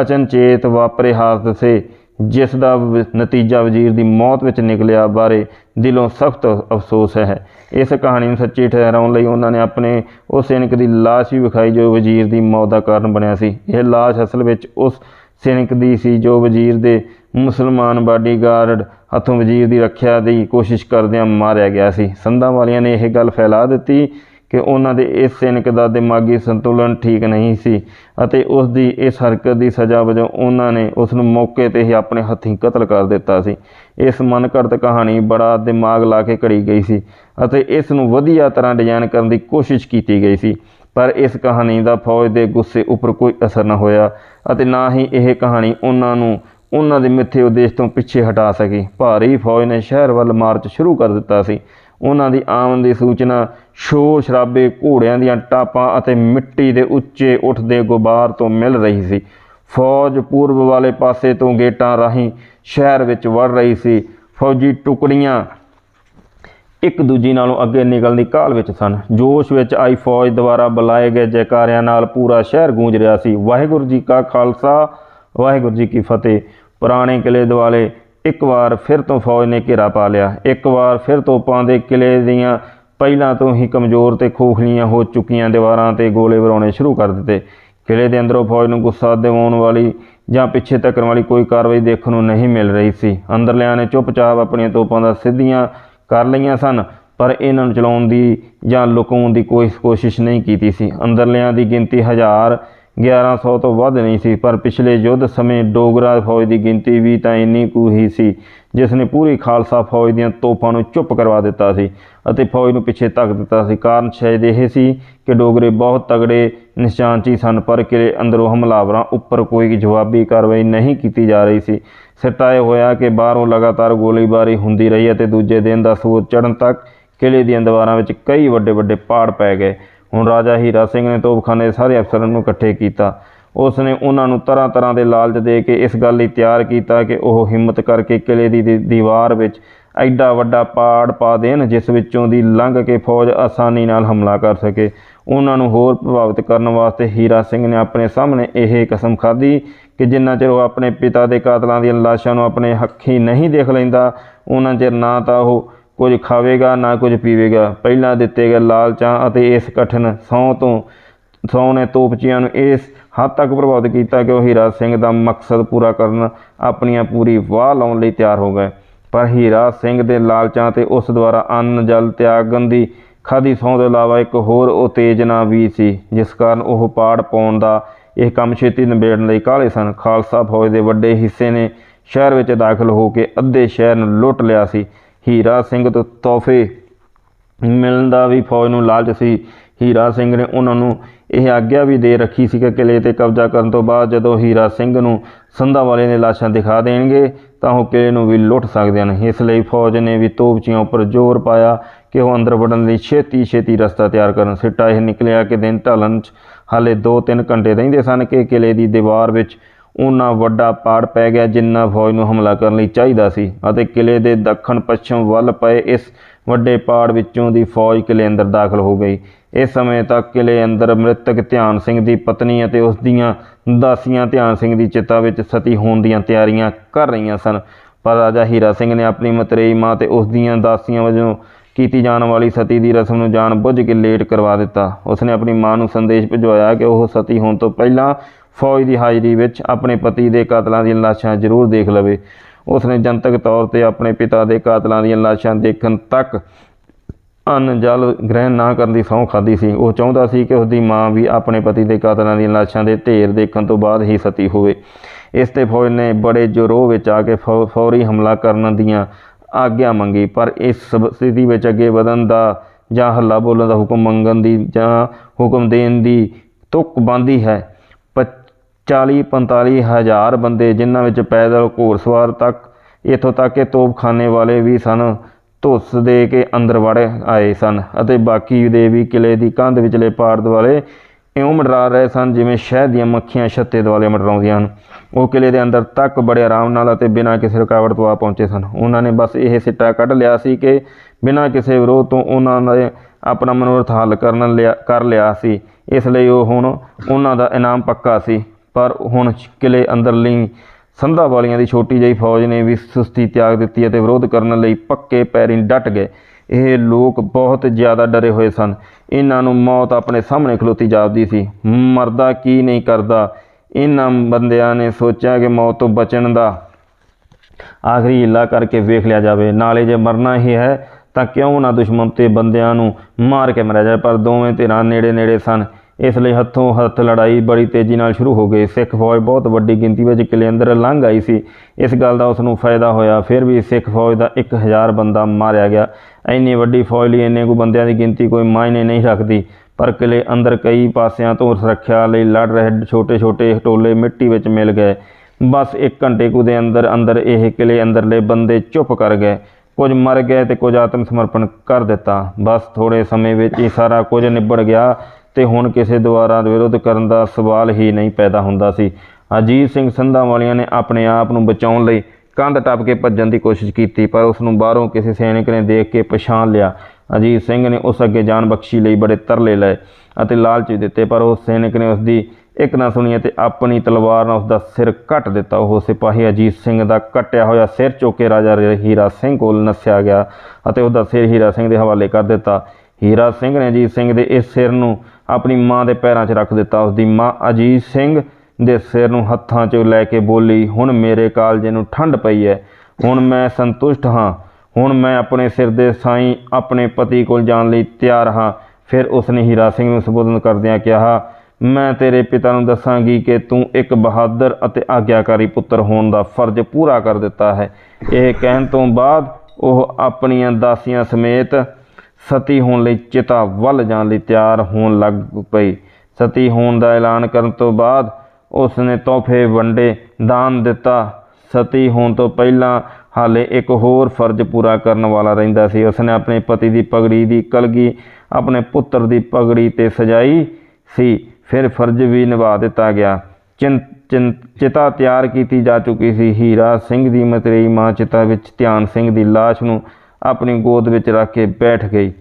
Speaker 1: ਅਚਨਚੇਤ ਵਾਪਰੇ ਹਾਦਸੇ ਜਿਸ ਦਾ ਨਤੀਜਾ ਵਜ਼ੀਰ ਦੀ ਮੌਤ ਵਿੱਚ ਨਿਕਲਿਆ ਬਾਰੇ ਦਿਲੋਂ ਸਖਤ ਅਫਸੋਸ ਹੈ। ਇਸ ਕਹਾਣੀ ਨੂੰ ਸੱਚੀ ਠਹਿਰਾਉਣ ਲਈ ਉਹਨਾਂ ਨੇ ਆਪਣੇ ਉਸ ਸੈਨਿਕ ਦੀ ਲਾਸ਼ ਵੀ ਵਿਖਾਈ ਜੋ ਵਜ਼ੀਰ ਦੀ ਮੌਤ ਦਾ ਕਾਰਨ ਬਣਿਆ ਸੀ। ਇਹ ਲਾਸ਼ ਅਸਲ ਵਿੱਚ ਉਸ ਸੈਨਿਕ ਦੀ ਸੀ ਜੋ ਵਜ਼ੀਰ ਦੇ ਮੁਸਲਮਾਨ ਬਾਡੀਗਾਰਡ ਹੱਥੋਂ ਵਜ਼ੀਰ ਦੀ ਰੱਖਿਆ ਦੀ ਕੋਸ਼ਿਸ਼ ਕਰਦਿਆਂ ਮਾਰਿਆ ਗਿਆ ਸੀ। ਸੰਧਾਂ ਵਾਲਿਆਂ ਨੇ ਇਹ ਗੱਲ ਫੈਲਾ ਦਿੱਤੀ ਕਿ ਉਹਨਾਂ ਦੇ ਇਸ ਸੈਨਿਕ ਦਾ ਦਿਮਾਗੀ ਸੰਤੁਲਨ ਠੀਕ ਨਹੀਂ ਸੀ ਅਤੇ ਉਸ ਦੀ ਇਸ ਹਰਕਤ ਦੀ ਸਜ਼ਾ ਵਜੋਂ ਉਹਨਾਂ ਨੇ ਉਸ ਨੂੰ ਮੌਕੇ ਤੇ ਹੀ ਆਪਣੇ ਹੱਥੀਂ ਕਤਲ ਕਰ ਦਿੱਤਾ ਸੀ। ਇਸ ਮਨਘੜਤ ਕਹਾਣੀ ਬੜਾ ਦਿਮਾਗ ਲਾ ਕੇ ਘੜੀ ਗਈ ਸੀ ਅਤੇ ਇਸ ਨੂੰ ਵਧੀਆ ਤਰ੍ਹਾਂ ਡਿਜ਼ਾਈਨ ਕਰਨ ਦੀ ਕੋਸ਼ਿਸ਼ ਕੀਤੀ ਗਈ ਸੀ। ਪਰ ਇਸ ਕਹਾਣੀ ਦਾ ਫੌਜ ਦੇ ਗੁੱਸੇ ਉੱਪਰ ਕੋਈ ਅਸਰ ਨਾ ਹੋਇਆ ਅਤੇ ਨਾ ਹੀ ਇਹ ਕਹਾਣੀ ਉਹਨਾਂ ਨੂੰ ਉਹਨਾਂ ਦੇ ਮਿੱਥੇ ਉਦੇਸ਼ ਤੋਂ ਪਿੱਛੇ ਹਟਾ ਸਕੀ। ਭਾਰੀ ਫੌਜ ਨੇ ਸ਼ਹਿਰ ਵੱਲ ਮਾਰਚ ਸ਼ੁਰੂ ਕਰ ਦਿੱਤਾ ਸੀ ਉਹਨਾਂ ਦੀ ਆਮਦ ਦੀ ਸੂਚਨਾ ਸ਼ੋਰ ਸ਼ਰਾਬੇ ਘੋੜਿਆਂ ਦੀਆਂ ਟਾਪਾਂ ਅਤੇ ਮਿੱਟੀ ਦੇ ਉੱਚੇ ਉੱਠਦੇ ਗੁਬਾਰ ਤੋਂ ਮਿਲ ਰਹੀ ਸੀ। ਫੌਜ ਪੂਰਬ ਵਾਲੇ ਪਾਸੇ ਤੋਂ ਗੇਟਾਂ ਰਾਹੀਂ ਸ਼ਹਿਰ ਵਿੱਚ ਵੜ ਰਹੀ ਸੀ। ਫੌਜੀ ਟੁਕੜੀਆਂ ਇੱਕ ਦੂਜੀ ਨਾਲੋਂ ਅੱਗੇ ਨਿਕਲਣ ਦੀ ਕਾਲ ਵਿੱਚ ਸਨ। ਜੋਸ਼ ਵਿੱਚ ਆਈ ਫੌਜ ਦੁਆਰਾ ਬੁਲਾਏ ਗਏ ਜੈਕਾਰਿਆਂ ਨਾਲ ਪੂਰਾ ਸ਼ਹਿਰ ਗੂੰਜ ਰਿਹਾ ਸੀ। ਵਾਹਿਗੁਰੂ ਜੀ ਕਾ ਖਾਲਸਾ, ਵਾਹਿਗੁਰੂ ਜੀ ਕੀ ਫਤਿਹ। ਪੁਰਾਣੇ ਕਿਲੇ ਦੁਆਲੇ ਇੱਕ ਵਾਰ ਫਿਰ ਤੋਂ ਫੌਜ ਨੇ ਘੇਰਾ ਪਾ ਲਿਆ। ਇੱਕ ਵਾਰ ਫਿਰ ਤੋਪਾਂ ਦੇ ਕਿਲੇ ਦੀਆਂ ਪਹਿਲਾਂ ਤੋਂ ਹੀ ਕਮਜ਼ੋਰ ਤੇ ਖੋਖਲੀਆਂ ਹੋ ਚੁੱਕੀਆਂ ਦੀਵਾਰਾਂ ਤੇ ਗੋਲੇ ਵਰਾਉਣੇ ਸ਼ੁਰੂ ਕਰ ਦਿੱਤੇ। ਕਿਲੇ ਦੇ ਅੰਦਰੋਂ ਫੌਜ ਨੂੰ ਗੁੱਸਾ ਦਿਵਾਉਣ ਵਾਲੀ ਜਾਂ ਪਿੱਛੇ ਤੱਕਣ ਵਾਲੀ ਕੋਈ ਕਾਰਵਾਈ ਦੇਖਣ ਨੂੰ ਨਹੀਂ ਮਿਲ ਰਹੀ ਸੀ। ਅੰਦਰਲਿਆਂ ਨੇ ਚੁੱਪਚਾਪ ਆਪਣੀਆਂ ਤੋਪਾਂ ਦਾ ਸਿੱਧੀਆਂ ਕਰ ਲਈਆਂ ਸਨ, ਪਰ ਇਹਨਾਂ ਨੂੰ ਚਲਾਉਣ ਦੀ ਜਾਂ ਲੁਕਾਉਣ ਦੀ ਕੋਈ ਕੋਸ਼ਿਸ਼ ਨਹੀਂ ਕੀਤੀ ਸੀ। ਅੰਦਰਲਿਆਂ ਦੀ ਗਿਣਤੀ ਹਜ਼ਾਰ 1100 ਤੋਂ ਵੱਧ ਨਹੀਂ ਸੀ, ਪਰ ਪਿਛਲੇ ਯੁੱਧ ਸਮੇਂ ਡੋਗਰਾ ਫੌਜ ਦੀ ਗਿਣਤੀ ਵੀ ਤਾਂ ਇੰਨੀ ਕੁ ਹੀ ਸੀ, ਜਿਸ ਨੇ ਪੂਰੀ ਖਾਲਸਾ ਫੌਜ ਦੀਆਂ ਤੋਪਾਂ ਨੂੰ ਚੁੱਪ ਕਰਵਾ ਦਿੱਤਾ ਸੀ ਅਤੇ ਫੌਜ ਨੂੰ ਪਿੱਛੇ ਧੱਕ ਦਿੱਤਾ ਸੀ। ਕਾਰਨ ਸ਼ਾਇਦ ਇਹ ਸੀ ਕਿ ਡੋਗਰੇ ਬਹੁਤ ਤਗੜੇ ਨਿਸ਼ਾਨਚੀ ਸਨ, ਪਰ ਕਿਲੇ ਅੰਦਰੋਂ ਹਮਲਾਵਰਾਂ ਉੱਪਰ ਕੋਈ ਜਵਾਬੀ ਕਾਰਵਾਈ ਨਹੀਂ ਕੀਤੀ ਜਾ ਰਹੀ ਸੀ। ਸਿੱਟਾ ਇਹ ਹੋਇਆ ਕਿ ਬਾਹਰੋਂ ਲਗਾਤਾਰ ਗੋਲੀਬਾਰੀ ਹੁੰਦੀ ਰਹੀ ਅਤੇ ਦੂਜੇ ਦਿਨ ਦਾ ਸੂਰਜ ਚੜ੍ਹਨ ਤੱਕ ਕਿਲੇ ਦੀਆਂ ਦੀਵਾਰਾਂ ਵਿੱਚ ਕਈ ਵੱਡੇ ਵੱਡੇ ਪਾੜ ਪੈ ਗਏ। ਹੁਣ ਰਾਜਾ ਹੀਰਾ ਸਿੰਘ ਨੇ ਤੋਪਖਾਨੇ ਦੇ ਸਾਰੇ ਅਫਸਰਾਂ ਨੂੰ ਇਕੱਠੇ ਕੀਤਾ। ਉਸ ਨੇ ਉਹਨਾਂ ਨੂੰ ਤਰ੍ਹਾਂ ਤਰ੍ਹਾਂ ਦੇ ਲਾਲਚ ਦੇ ਕੇ ਇਸ ਗੱਲ ਲਈ ਤਿਆਰ ਕੀਤਾ ਕਿ ਉਹ ਹਿੰਮਤ ਕਰਕੇ ਕਿਲੇ ਦੀ ਦੀ- ਦੀਵਾਰ ਵਿੱਚ ਐਡਾ ਵੱਡਾ ਪਾੜ ਪਾ ਦੇਣ, ਜਿਸ ਵਿੱਚੋਂ ਦੀ ਲੰਘ ਕੇ ਫੌਜ ਆਸਾਨੀ ਨਾਲ ਹਮਲਾ ਕਰ ਸਕੇ। ਉਹਨਾਂ ਨੂੰ ਹੋਰ ਪ੍ਰਭਾਵਿਤ ਕਰਨ ਵਾਸਤੇ ਹੀਰਾ ਸਿੰਘ ਨੇ ਆਪਣੇ ਸਾਹਮਣੇ ਇਹ ਕਸਮ ਖਾਧੀ ਕਿ ਜਿੰਨਾ ਚਿਰ ਉਹ ਆਪਣੇ ਪਿਤਾ ਦੇ ਕਾਤਲਾਂ ਦੀਆਂ ਲਾਸ਼ਾਂ ਨੂੰ ਆਪਣੇ ਹੱਖੀਂ ਨਹੀਂ ਦੇਖ ਲੈਂਦਾ, ਉਹਨਾਂ ਚਿਰ ਨਾ ਤਾਂ ਉਹ ਕੁਝ ਖਾਵੇਗਾ, ਨਾ ਕੁਝ ਪੀਵੇਗਾ। ਪਹਿਲਾਂ ਦਿੱਤੇ ਗਏ ਲਾਲਚਾਂ ਅਤੇ ਇਸ ਕਠਿਨ ਸਹੁੰ ਤੋਂ ਸਹੁੰ ਨੇ ਤੋਪਚੀਆਂ ਨੂੰ ਇਸ ਹੱਦ ਤੱਕ ਪ੍ਰਭਾਵਿਤ ਕੀਤਾ ਕਿ ਉਹ ਹੀਰਾ ਸਿੰਘ ਦਾ ਮਕਸਦ ਪੂਰਾ ਕਰਨ ਆਪਣੀਆਂ ਪੂਰੀ ਵਾਹ ਲਾਉਣ ਲਈ ਤਿਆਰ ਹੋ ਗਏ। ਪਰ ਹੀਰਾ ਸਿੰਘ ਦੇ ਲਾਲਚਾਂ ਤੇ ਉਸ ਦੁਆਰਾ ਅੰਨ, ਜਲ ਤਿਆਗਨ ਦੀ ਖਾਦੀ ਸਹੁੰ ਤੋਂ ਇਲਾਵਾ ਇੱਕ ਹੋਰ ਉਤੇਜਨਾ ਵੀ ਸੀ, ਜਿਸ ਕਾਰਨ ਉਹ ਪਾੜ ਪਾਉਣ ਦਾ ਇਹ ਕੰਮ ਛੇਤੀ ਨਿਬੇੜਨ ਲਈ ਕਾਹਲੇ ਸਨ। ਖਾਲਸਾ ਫੌਜ ਦੇ ਵੱਡੇ ਹਿੱਸੇ ਨੇ ਸ਼ਹਿਰ ਵਿੱਚ ਦਾਖਲ ਹੋ ਕੇ ਅੱਧੇ ਸ਼ਹਿਰ ਨੂੰ ਲੁੱਟ ਲਿਆ ਸੀ। ਹੀਰਾ ਸਿੰਘ ਤੋਂ ਤੋਹਫੇ ਮਿਲਣ ਦਾ ਵੀ ਫੌਜ ਨੂੰ ਲਾਲਚ ਸੀ। ਹੀਰਾ ਸਿੰਘ ਨੇ ਉਹਨਾਂ ਨੂੰ ਇਹ ਆਗਿਆ ਵੀ ਦੇ ਰੱਖੀ ਸੀ ਕਿ ਕਿਲੇ ਤੇ ਕਬਜ਼ਾ ਕਰਨ ਤੋਂ ਬਾਅਦ ਜਦੋਂ ਹੀਰਾ ਸਿੰਘ ਨੂੰ ਸੰਧਾ ਵਾਲੇ ਨੇ ਲਾਸ਼ਾਂ ਦਿਖਾ ਦੇਣਗੇ, ਤਾਂ ਉਹ ਕਿਲੇ ਨੂੰ ਵੀ ਲੁੱਟ ਸਕਦੇ ਹਨ। ਇਸ ਲਈ ਫੌਜ ਨੇ ਵੀ ਤੋਪਚੀਆਂ ਉੱਪਰ ਜ਼ੋਰ ਪਾਇਆ ਕਿ ਉਹ ਅੰਦਰ ਵੜਨ ਲਈ ਛੇਤੀ ਛੇਤੀ ਰਸਤਾ ਤਿਆਰ ਕਰਨ। ਸਿੱਟਾ ਇਹ ਨਿਕਲਿਆ ਕਿ ਦਿਨ ਢਲਣ 'ਚ ਹਾਲੇ 2-3 ਘੰਟੇ ਰਹਿੰਦੇ ਸਨ ਕਿ ਕਿਲੇ ਦੀ ਦੀਵਾਰ ਵਿੱਚ ਉਹਨਾਂ ਵੱਡਾ ਪਾੜ ਪੈ ਗਿਆ ਜਿੰਨਾ ਫੌਜ ਨੂੰ ਹਮਲਾ ਕਰਨ ਲਈ ਚਾਹੀਦਾ ਸੀ ਅਤੇ ਕਿਲੇ ਦੇ ਦੱਖਣ ਪੱਛਮ ਵੱਲ ਪਏ ਇਸ ਵੱਡੇ ਪਾੜ ਵਿੱਚੋਂ ਦੀ ਫੌਜ ਕਿਲੇ ਅੰਦਰ ਦਾਖਲ ਹੋ ਗਈ। ਇਸ ਸਮੇਂ ਤੱਕ ਕਿਲੇ ਅੰਦਰ ਮ੍ਰਿਤਕ ਧਿਆਨ ਸਿੰਘ ਦੀ ਪਤਨੀ ਅਤੇ ਉਸ ਦੀਆਂ ਦਾਸੀਆਂ ਧਿਆਨ ਸਿੰਘ ਦੀ ਚਿਤਾ ਵਿੱਚ ਸਤੀ ਹੋਣ ਦੀਆਂ ਤਿਆਰੀਆਂ ਕਰ ਰਹੀਆਂ ਸਨ। ਪਰ ਰਾਜਾ ਹੀਰਾ ਸਿੰਘ ਨੇ ਆਪਣੀ ਮਤਰੇਈ ਮਾਂ ਤੇ ਉਸ ਦੀਆਂ ਦਾਸੀਆਂ ਵਜੋਂ ਕੀਤੀ ਜਾਣ ਵਾਲੀ ਸਤੀ ਦੀ ਰਸਮ ਨੂੰ ਜਾਣ ਬੁੱਝ ਕੇ ਲੇਟ ਕਰਵਾ ਦਿੱਤਾ। ਉਸਨੇ ਆਪਣੀ ਮਾਂ ਨੂੰ ਸੰਦੇਸ਼ ਭਿਜਵਾਇਆ ਕਿ ਉਹ ਸਤੀ ਹੋਣ ਤੋਂ ਪਹਿਲਾਂ ਫੌਜ ਦੀ ਹਾਜ਼ਰੀ ਵਿੱਚ ਆਪਣੇ ਪਤੀ ਦੇ ਕਾਤਲਾਂ ਦੀਆਂ ਲਾਸ਼ਾਂ ਜ਼ਰੂਰ ਦੇਖ ਲਵੇ। ਉਸਨੇ ਜਨਤਕ ਤੌਰ ਤੇ ਆਪਣੇ ਪਿਤਾ ਦੇ ਕਾਤਲਾਂ ਦੀਆਂ ਲਾਸ਼ਾਂ ਦੇਖਣ ਤੱਕ ਅੰਨ ਜਲ ਗ੍ਰਹਿਣ ਨਾ ਕਰਨ ਦੀ ਸਹੁੰ ਖਾਦੀ ਸੀ। ਉਹ ਚਾਹੁੰਦਾ ਸੀ ਕਿ ਉਸਦੀ ਮਾਂ ਵੀ ਆਪਣੇ ਪਤੀ ਦੇ ਕਾਤਲਾਂ ਦੀਆਂ ਲਾਸ਼ਾਂ ਦੇ ਢੇਰ ਦੇਖਣ ਤੋਂ ਬਾਅਦ ਹੀ ਸਤੀ ਹੋਵੇ। ਇਸ ਤੇ ਫੌਜ ਨੇ ਬੜੇ ਜ਼ੋਰੋਹ ਵਿੱਚ ਆ ਕੇ ਫੌ- ਫੌਰੀ ਹਮਲਾ ਕਰਨ ਦੀਆਂ ਆਗਿਆ ਮੰਗੀ, ਪਰ ਇਸ ਸਥਿਤੀ ਵਿੱਚ ਅੱਗੇ ਵਧਣ ਦਾ ਜਾਂ ਹੱਲਾ ਬੋਲਣ ਦਾ ਹੁਕਮ ਮੰਗਣ ਦੀ ਜਾਂ ਹੁਕਮ ਦੇਣ ਦੀ ਤੁਕ ਬੰਦੀ ਹੈ। ਪ- 40 45 ਹਜ਼ਾਰ ਬੰਦੇ ਜਿਨ੍ਹਾਂ ਵਿੱਚ ਪੈਦਲ ਘੋੜਸਵਾਰ ਤੱਕ, ਇੱਥੋਂ ਤੱਕ ਕਿ ਤੋਪਖਾਨੇ ਵਾਲੇ ਵੀ ਸਨ, ਧੁੱਸ ਦੇ ਕੇ ਅੰਦਰ ਵੜ ਆਏ ਸਨ ਅਤੇ ਬਾਕੀ ਦੇ ਵੀ ਕਿਲੇ ਦੀ ਕੰਧ ਵਿਚਲੇ ਪਾਰ ਦੁਆਲੇ ਇਉਂ ਮਡਰਾ ਰਹੇ ਸਨ ਜਿਵੇਂ ਸ਼ਹਿਦ ਦੀਆਂ ਮੱਖੀਆਂ ਛੱਤੇ ਦੁਆਲੇ ਮਡਰਾਉਂਦੀਆਂ ਹਨ। ਉਹ ਕਿਲੇ ਦੇ ਅੰਦਰ ਤੱਕ ਬੜੇ ਆਰਾਮ ਨਾਲ ਅਤੇ ਬਿਨਾਂ ਕਿਸੇ ਰੁਕਾਵਟ ਤੋਂ ਆ ਪਹੁੰਚੇ ਸਨ। ਉਹਨਾਂ ਨੇ ਬਸ ਇਹ ਸਿੱਟਾ ਕੱਢ ਲਿਆ ਸੀ ਕਿ ਬਿਨਾਂ ਕਿਸੇ ਵਿਰੋਧ ਤੋਂ ਉਹਨਾਂ ਨੇ ਆਪਣਾ ਮਨੋਰਥ ਹੱਲ ਕਰਨ ਲਿਆ ਕਰ ਲਿਆ ਸੀ। ਇਸ ਲਈ ਉਹ ਹੁਣ ਉਹਨਾਂ ਦਾ ਇਨਾਮ ਪੱਕਾ ਸੀ। ਪਰ ਹੁਣ ਕਿਲੇ ਅੰਦਰਲੀ ਸੰਧਾ ਵਾਲੀਆਂ ਦੀ ਛੋਟੀ ਜਿਹੀ ਫੌਜ ਨੇ ਵੀ ਸੁਸਤੀ ਤਿਆਗ ਦਿੱਤੀ ਅਤੇ ਵਿਰੋਧ ਕਰਨ ਲਈ ਪੱਕੇ ਪੈਰੀਂ ਡਟ ਗਏ। ਇਹ ਲੋਕ ਬਹੁਤ ਜ਼ਿਆਦਾ ਡਰੇ ਹੋਏ ਸਨ। ਇਹਨਾਂ ਨੂੰ ਮੌਤ ਆਪਣੇ ਸਾਹਮਣੇ ਖਲੋਤੀ ਜਾਪਦੀ ਸੀ। ਮਰਦਾ ਕੀ ਨਹੀਂ ਕਰਦਾ? ਇਹਨਾਂ ਬੰਦਿਆਂ ਨੇ ਸੋਚਿਆ ਕਿ ਮੌਤ ਤੋਂ ਬਚਣ ਦਾ ਆਖਰੀ ਹਿੱਲਾ ਕਰਕੇ ਵੇਖ ਲਿਆ ਜਾਵੇ। ਨਾਲੇ ਜੇ ਮਰਨਾ ਹੀ ਹੈ, ਤਾਂ ਕਿਉਂ ਨਾ ਦੁਸ਼ਮਣ ਤੇ ਬੰਦਿਆਂ ਨੂੰ ਮਾਰ ਕੇ ਮਰਿਆ ਜਾਏ ਪਰ ਦੋਵੇਂ ਧਿਰਾਂ ਨੇੜੇ ਨੇੜੇ ਸਨ। ਇਸ ਲਈ ਹੱਥੋਂ ਹੱਥ ਲੜਾਈ ਬੜੀ ਤੇਜ਼ੀ ਨਾਲ ਸ਼ੁਰੂ ਹੋ ਗਈ। ਸਿੱਖ ਫੌਜ ਬਹੁਤ ਵੱਡੀ ਗਿਣਤੀ ਵਿੱਚ ਕਿਲੇ ਅੰਦਰ ਲੰਘ ਆਈ ਸੀ। ਇਸ ਗੱਲ ਦਾ ਉਸ ਨੂੰ ਫਾਇਦਾ ਹੋਇਆ। ਫਿਰ ਵੀ ਸਿੱਖ ਫੌਜ ਦਾ 1000 ਬੰਦਾ ਮਾਰਿਆ ਗਿਆ। ਇੰਨੀ ਵੱਡੀ ਫੌਜ ਲਈ ਇੰਨੇ ਕੁ ਬੰਦਿਆਂ ਦੀ ਗਿਣਤੀ ਕੋਈ ਮਾਇਨੇ ਨਹੀਂ ਰੱਖਦੀ। ਪਰ ਕਿਲੇ ਅੰਦਰ ਕਈ ਪਾਸਿਆਂ ਤੋਂ ਸੁਰੱਖਿਆ ਲਈ ਲੜ ਰਹੇ ਛੋਟੇ-ਛੋਟੇ ਟੋਲੇ ਮਿੱਟੀ ਵਿੱਚ ਮਿਲ ਗਏ। ਬਸ ਇੱਕ ਘੰਟੇ ਕੁ ਦੇ ਅੰਦਰ ਅੰਦਰ ਇਹ ਕਿਲੇ ਅੰਦਰਲੇ ਬੰਦੇ ਚੁੱਪ ਕਰ ਗਏ। ਕੁਝ ਮਰ ਗਏ ਤੇ ਕੁਝ ਆਤਮ ਸਮਰਪਣ ਕਰ ਦਿੱਤਾ। ਬਸ ਥੋੜੇ ਸਮੇਂ ਵਿੱਚ ਹੀ ਸਾਰਾ ਕੁਝ ਨਿਬੜ ਗਿਆ। ਤੇ ਹੁਣ ਕਿਸੇ ਦੁਆਰਾ ਵਿਰੋਧ ਕਰਨ ਦਾ ਸਵਾਲ ਹੀ ਨਹੀਂ ਪੈਦਾ ਹੁੰਦਾ ਸੀ। ਅਜੀਤ ਸਿੰਘ ਸੰਧਾ ਵਾਲਿਆਂ ਨੇ ਆਪਣੇ ਆਪ ਨੂੰ ਬਚਾਉਣ ਲਈ ਕੰਧ ਟੱਪ ਕੇ ਭੱਜਣ ਦੀ ਕੋਸ਼ਿਸ਼ ਕੀਤੀ, ਪਰ ਉਸ ਨੂੰ ਬਾਹਰੋਂ ਕਿਸੇ ਸੈਨਿਕ ਨੇ ਦੇਖ ਕੇ ਪਛਾਣ ਲਿਆ। ਅਜੀਤ ਸਿੰਘ ਨੇ ਉਸ ਅੱਗੇ ਜਾਨ ਬਖਸ਼ੀ ਲਈ ਬੜੇ ਤਰਲੇ ਲਏ ਅਤੇ ਲਾਲਚ ਦਿੱਤੇ, ਪਰ ਉਸ ਸੈਨਿਕ ਨੇ ਉਸ ਦੀ ਇੱਕ ਨਾ ਸੁਣੀ ਅਤੇ ਆਪਣੀ ਤਲਵਾਰ ਨਾਲ ਉਸ ਦਾ ਸਿਰ ਕੱਟ ਦਿੱਤਾ। ਉਹ ਸਿਪਾਹੀ ਅਜੀਤ ਸਿੰਘ ਦਾ ਕੱਟਿਆ ਹੋਇਆ ਸਿਰ ਚੁੱਕ ਕੇ ਰਾਜਾ ਹੀਰਾ ਸਿੰਘ ਕੋਲ ਨੱਸਿਆ ਗਿਆ ਅਤੇ ਉਸ ਦਾ ਸਿਰ ਹੀਰਾ ਸਿੰਘ ਦੇ ਹਵਾਲੇ ਕਰ ਦਿੱਤਾ। ਹੀਰਾ ਸਿੰਘ ਨੇ ਅਜੀਤ ਸਿੰਘ ਦੇ ਇਸ ਸਿਰ ਨੂੰ ਆਪਣੀ ਮਾਂ ਦੇ ਪੈਰਾਂ 'ਚ ਰੱਖ ਦਿੱਤਾ। ਉਸ ਦੀ ਮਾਂ ਅਜੀਤ ਸਿੰਘ ਦੇ ਸਿਰ ਨੂੰ ਹੱਥਾਂ 'ਚ ਲੈ ਕੇ ਬੋਲੀ, ਹੁਣ ਮੇਰੇ ਕਾਲਜੇ ਨੂੰ ਠੰਡ ਪਈ ਹੈ ਹੁਣ ਮੈਂ ਸੰਤੁਸ਼ਟ ਹਾਂ। ਹੁਣ ਮੈਂ ਆਪਣੇ ਸਿਰ ਦੇ ਸਾਈਂ ਆਪਣੇ ਪਤੀ ਕੋਲ ਜਾਣ ਲਈ ਤਿਆਰ ਹਾਂ। ਫਿਰ ਉਸਨੇ ਹੀਰਾ ਸਿੰਘ ਨੂੰ ਸੰਬੋਧਨ ਕਰਦਿਆਂ ਕਿਹਾ, ਮੈਂ ਤੇਰੇ ਪਿਤਾ ਨੂੰ ਦੱਸਾਂਗੀ ਕਿ ਤੂੰ ਇੱਕ ਬਹਾਦਰ ਅਤੇ ਆਗਿਆਕਾਰੀ ਪੁੱਤਰ ਹੋਣ ਦਾ ਫਰਜ਼ ਪੂਰਾ ਕਰ ਦਿੱਤਾ ਹੈ। ਇਹ ਕਹਿਣ ਤੋਂ ਬਾਅਦ ਉਹ ਆਪਣੀਆਂ ਦਾਸੀਆਂ ਸਮੇਤ ਸਤੀ ਹੋਣ ਲਈ ਚਿਤਾ ਵੱਲ ਜਾਣ ਲਈ ਤਿਆਰ ਹੋਣ ਲੱਗ ਪਈ। ਸਤੀ ਹੋਣ ਦਾ ਐਲਾਨ ਕਰਨ ਤੋਂ ਬਾਅਦ ਉਸ ਨੇ ਤੋਹਫੇ ਵੰਡੇ, ਦਾਨ ਦਿੱਤਾ। ਸਤੀ ਹੋਣ ਤੋਂ ਪਹਿਲਾਂ ਹਾਲੇ ਇੱਕ ਹੋਰ ਫਰਜ਼ ਪੂਰਾ ਕਰਨ ਵਾਲਾ ਰਹਿੰਦਾ ਸੀ। ਉਸਨੇ ਆਪਣੇ ਪਤੀ ਦੀ ਪਗੜੀ ਦੀ ਕਲਗੀ, ਆਪਣੇ ਪੁੱਤਰ ਦੀ ਪਗੜੀ ਤੇ ਸਜਾਈ ਸੀ। ਫਿਰ ਫਰਜ਼ ਵੀ ਨਿਭਾ ਦਿੱਤਾ ਗਿਆ। ਚਿੰ, ਚਿੰ- ਚਿਤਾ ਤਿਆਰ ਕੀਤੀ ਜਾ ਚੁੱਕੀ ਸੀ। ਹੀਰਾ ਸਿੰਘ ਦੀ ਮਤਰੇਈ ਮਾਂ ਚਿਤਾ ਵਿੱਚ ਧਿਆਨ ਸਿੰਘ ਦੀ ਲਾਸ਼ ਨੂੰ ਆਪਣੀ ਗੋਦ ਵਿੱਚ ਰੱਖ ਕੇ ਬੈਠ ਗਈ।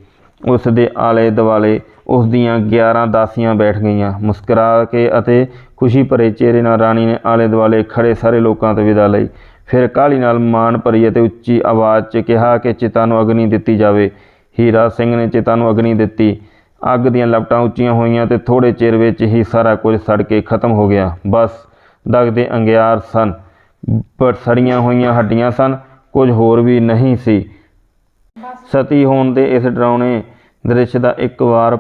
Speaker 1: ਉਸ ਦੇ ਆਲੇ ਦੁਆਲੇ ਉਸ ਦੀਆਂ 11 ਦਾਸੀਆਂ ਬੈਠ ਗਈਆਂ। ਮੁਸਕਰਾ ਕੇ ਅਤੇ ਖੁਸ਼ੀ ਭਰੇ ਚਿਹਰੇ ਨਾਲ ਰਾਣੀ ਨੇ ਆਲੇ ਦੁਆਲੇ ਖੜੇ ਸਾਰੇ ਲੋਕਾਂ ਤੋਂ ਵਿਦਾ ਲਈ। ਫਿਰ ਕਾਹਲੀ ਨਾਲ ਮਾਣ ਭਰੀ ਅਤੇ ਉੱਚੀ ਆਵਾਜ਼ 'ਚ ਕਿਹਾ ਕਿ ਚਿਤਾ ਨੂੰ ਅਗਨੀ ਦਿੱਤੀ ਜਾਵੇ। ਹੀਰਾ ਸਿੰਘ ਨੇ ਚਿਤਾ ਨੂੰ ਅਗਨੀ ਦਿੱਤੀ। ਅੱਗ ਦੀਆਂ ਲਪਟਾਂ ਉੱਚੀਆਂ ਹੋਈਆਂ ਤੇ ਥੋੜੇ ਚਿਰ ਵਿੱਚ ਹੀ ਸਾਰਾ ਕੁਝ ਸੜ ਕੇ ਖਤਮ ਹੋ ਗਿਆ। ਬਸ ਦਗਦੇ ਅੰਗਿਆਰ ਸਨ, ਪਰ ਸੜੀਆਂ ਹੋਈਆਂ ਹੱਡੀਆਂ ਸਨ। ਕੁਝ ਹੋਰ ਵੀ ਨਹੀਂ ਸੀ। ਸਤੀ ਹੋਣ ਦੇ ਇਸ ਡਰਾਉਣੇ ਦ੍ਰਿਸ਼ ਦਾ ਇੱਕ ਵਾਰ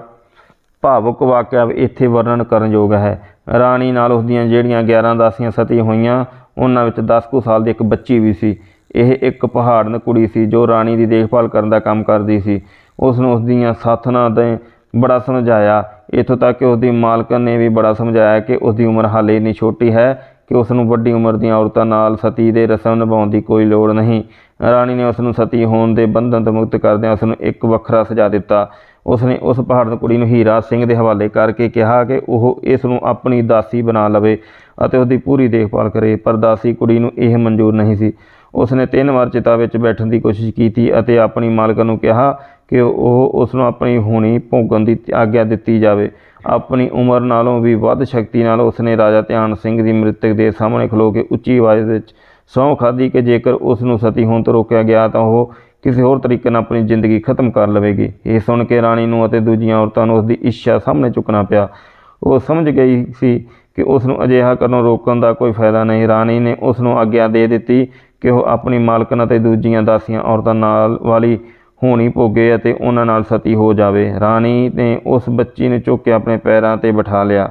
Speaker 1: ਭਾਵੁਕ ਵਾਕਿਆ ਇੱਥੇ ਵਰਣਨ ਕਰਨ ਯੋਗ ਹੈ। ਰਾਣੀ ਨਾਲ ਉਸ ਦੀਆਂ ਜਿਹੜੀਆਂ 11 ਦਾਸੀਆਂ ਸਤੀ ਹੋਈਆਂ, ਉਹਨਾਂ ਵਿੱਚ 10 ਕੁ ਸਾਲ ਦੀ ਇੱਕ ਬੱਚੀ ਵੀ ਸੀ। ਇਹ ਇੱਕ ਪਹਾੜਨ ਕੁੜੀ ਸੀ ਜੋ ਰਾਣੀ ਦੀ ਦੇਖਭਾਲ ਕਰਨ ਦਾ ਕੰਮ ਕਰਦੀ ਸੀ। ਉਸ ਨੂੰ ਉਸ ਦੀਆਂ ਸਾਥਣਾਂ ਦੇ ਬੜਾ ਸਮਝਾਇਆ। ਇੱਥੋਂ ਤੱਕ ਕਿ ਉਸ ਦੀ ਮਾਲਕਨ ਨੇ ਵੀ ਬੜਾ ਸਮਝਾਇਆ ਕਿ ਉਸ ਦੀ ਉਮਰ ਹਾਲੇ ਇੰਨੀ ਛੋਟੀ ਹੈ ਕਿ ਉਸ ਨੂੰ ਵੱਡੀ ਉਮਰ ਦੀਆਂ ਔਰਤਾਂ ਨਾਲ ਸਤੀ ਦੇ ਰਸਮ ਨਿਭਾਉਣ ਦੀ ਕੋਈ ਲੋੜ ਨਹੀਂ। ਰਾਣੀ ਨੇ ਉਸ ਨੂੰ ਸਤੀ ਹੋਣ ਦੇ ਬੰਧਨ ਤੋਂ ਮੁਕਤ ਕਰਦਿਆਂ ਉਸ ਨੂੰ ਇੱਕ ਵੱਖਰਾ ਸਜਾ ਦਿੱਤਾ। ਉਸ ਨੇ ਉਸ ਪਹਾੜਨ ਕੁੜੀ ਨੂੰ ਹੀਰਾ ਸਿੰਘ ਦੇ ਹਵਾਲੇ ਕਰਕੇ ਕਿਹਾ ਕਿ ਉਹ ਇਸ ਨੂੰ ਆਪਣੀ ਦਾਸੀ ਬਣਾ ਲਵੇ ਅਤੇ ਉਹਦੀ ਪੂਰੀ ਦੇਖਭਾਲ ਕਰੇ, ਪਰ ਦਾਸੀ ਕੁੜੀ ਨੂੰ ਇਹ ਮਨਜ਼ੂਰ ਨਹੀਂ ਸੀ। ਉਸ ਨੇ ਤਿੰਨ ਵਾਰ ਚਿਤਾ ਵਿੱਚ ਬੈਠਣ ਦੀ ਕੋਸ਼ਿਸ਼ ਕੀਤੀ ਅਤੇ ਆਪਣੀ ਮਾਲਕਨ ਨੂੰ ਕਿਹਾ ਕਿ ਉਹ ਉਸ ਨੂੰ ਆਪਣੀ ਹੋਣੀ ਭੋਗਣ ਦੀ ਆਗਿਆ ਦਿੱਤੀ ਜਾਵੇ। ਆਪਣੀ ਉਮਰ ਨਾਲੋਂ ਵੀ ਵੱਧ ਸ਼ਕਤੀ ਨਾਲ ਉਸ ਨੇ ਰਾਜਾ ਧਿਆਨ ਸਿੰਘ ਦੀ ਮ੍ਰਿਤਕ ਦੇ ਸਾਹਮਣੇ ਖਲੋ ਕੇ ਉੱਚੀ ਆਵਾਜ਼ ਵਿੱਚ ਸਹੁੰ ਖਾਧੀ ਕਿ ਜੇਕਰ ਉਸ ਨੂੰ ਸਤੀ ਹੋਣ ਤੋਂ ਰੋਕਿਆ ਗਿਆ ਤਾਂ ਉਹ ਕਿਸੇ ਹੋਰ ਤਰੀਕੇ ਨਾਲ ਆਪਣੀ ਜ਼ਿੰਦਗੀ ਖਤਮ ਕਰ ਲਵੇਗੀ। ਇਹ ਸੁਣ ਕੇ ਰਾਣੀ ਨੂੰ ਅਤੇ ਦੂਜੀਆਂ ਔਰਤਾਂ ਨੂੰ ਉਸ ਦੀ ਇੱਛਾ ਸਾਹਮਣੇ ਚੁੱਕਣਾ ਪਿਆ। ਉਹ ਸਮਝ ਗਈ ਸੀ ਕਿ ਉਸ ਨੂੰ ਅਜਿਹਾ ਕਰਨੋਂ ਰੋਕਣ ਦਾ ਕੋਈ ਫਾਇਦਾ ਨਹੀਂ। ਰਾਣੀ ਨੇ ਉਸ ਨੂੰ ਆਗਿਆ ਦੇ ਦਿੱਤੀ ਕਿ ਉਹ ਆਪਣੀ ਮਾਲਕਨ ਅਤੇ ਦੂਜੀਆਂ ਦਾਸੀਆਂ ਔਰਤਾਂ ਨਾਲ ਵਾਲੀ ਹੋਣੀ ਭੋਗੇ ਅਤੇ ਉਹਨਾਂ ਨਾਲ ਸਤੀ ਹੋ ਜਾਵੇ। ਰਾਣੀ ਨੇ ਉਸ ਬੱਚੀ ਨੂੰ ਚੁੱਕ ਕੇ ਆਪਣੇ ਪੈਰਾਂ ਤੇ ਬਿਠਾ ਲਿਆ।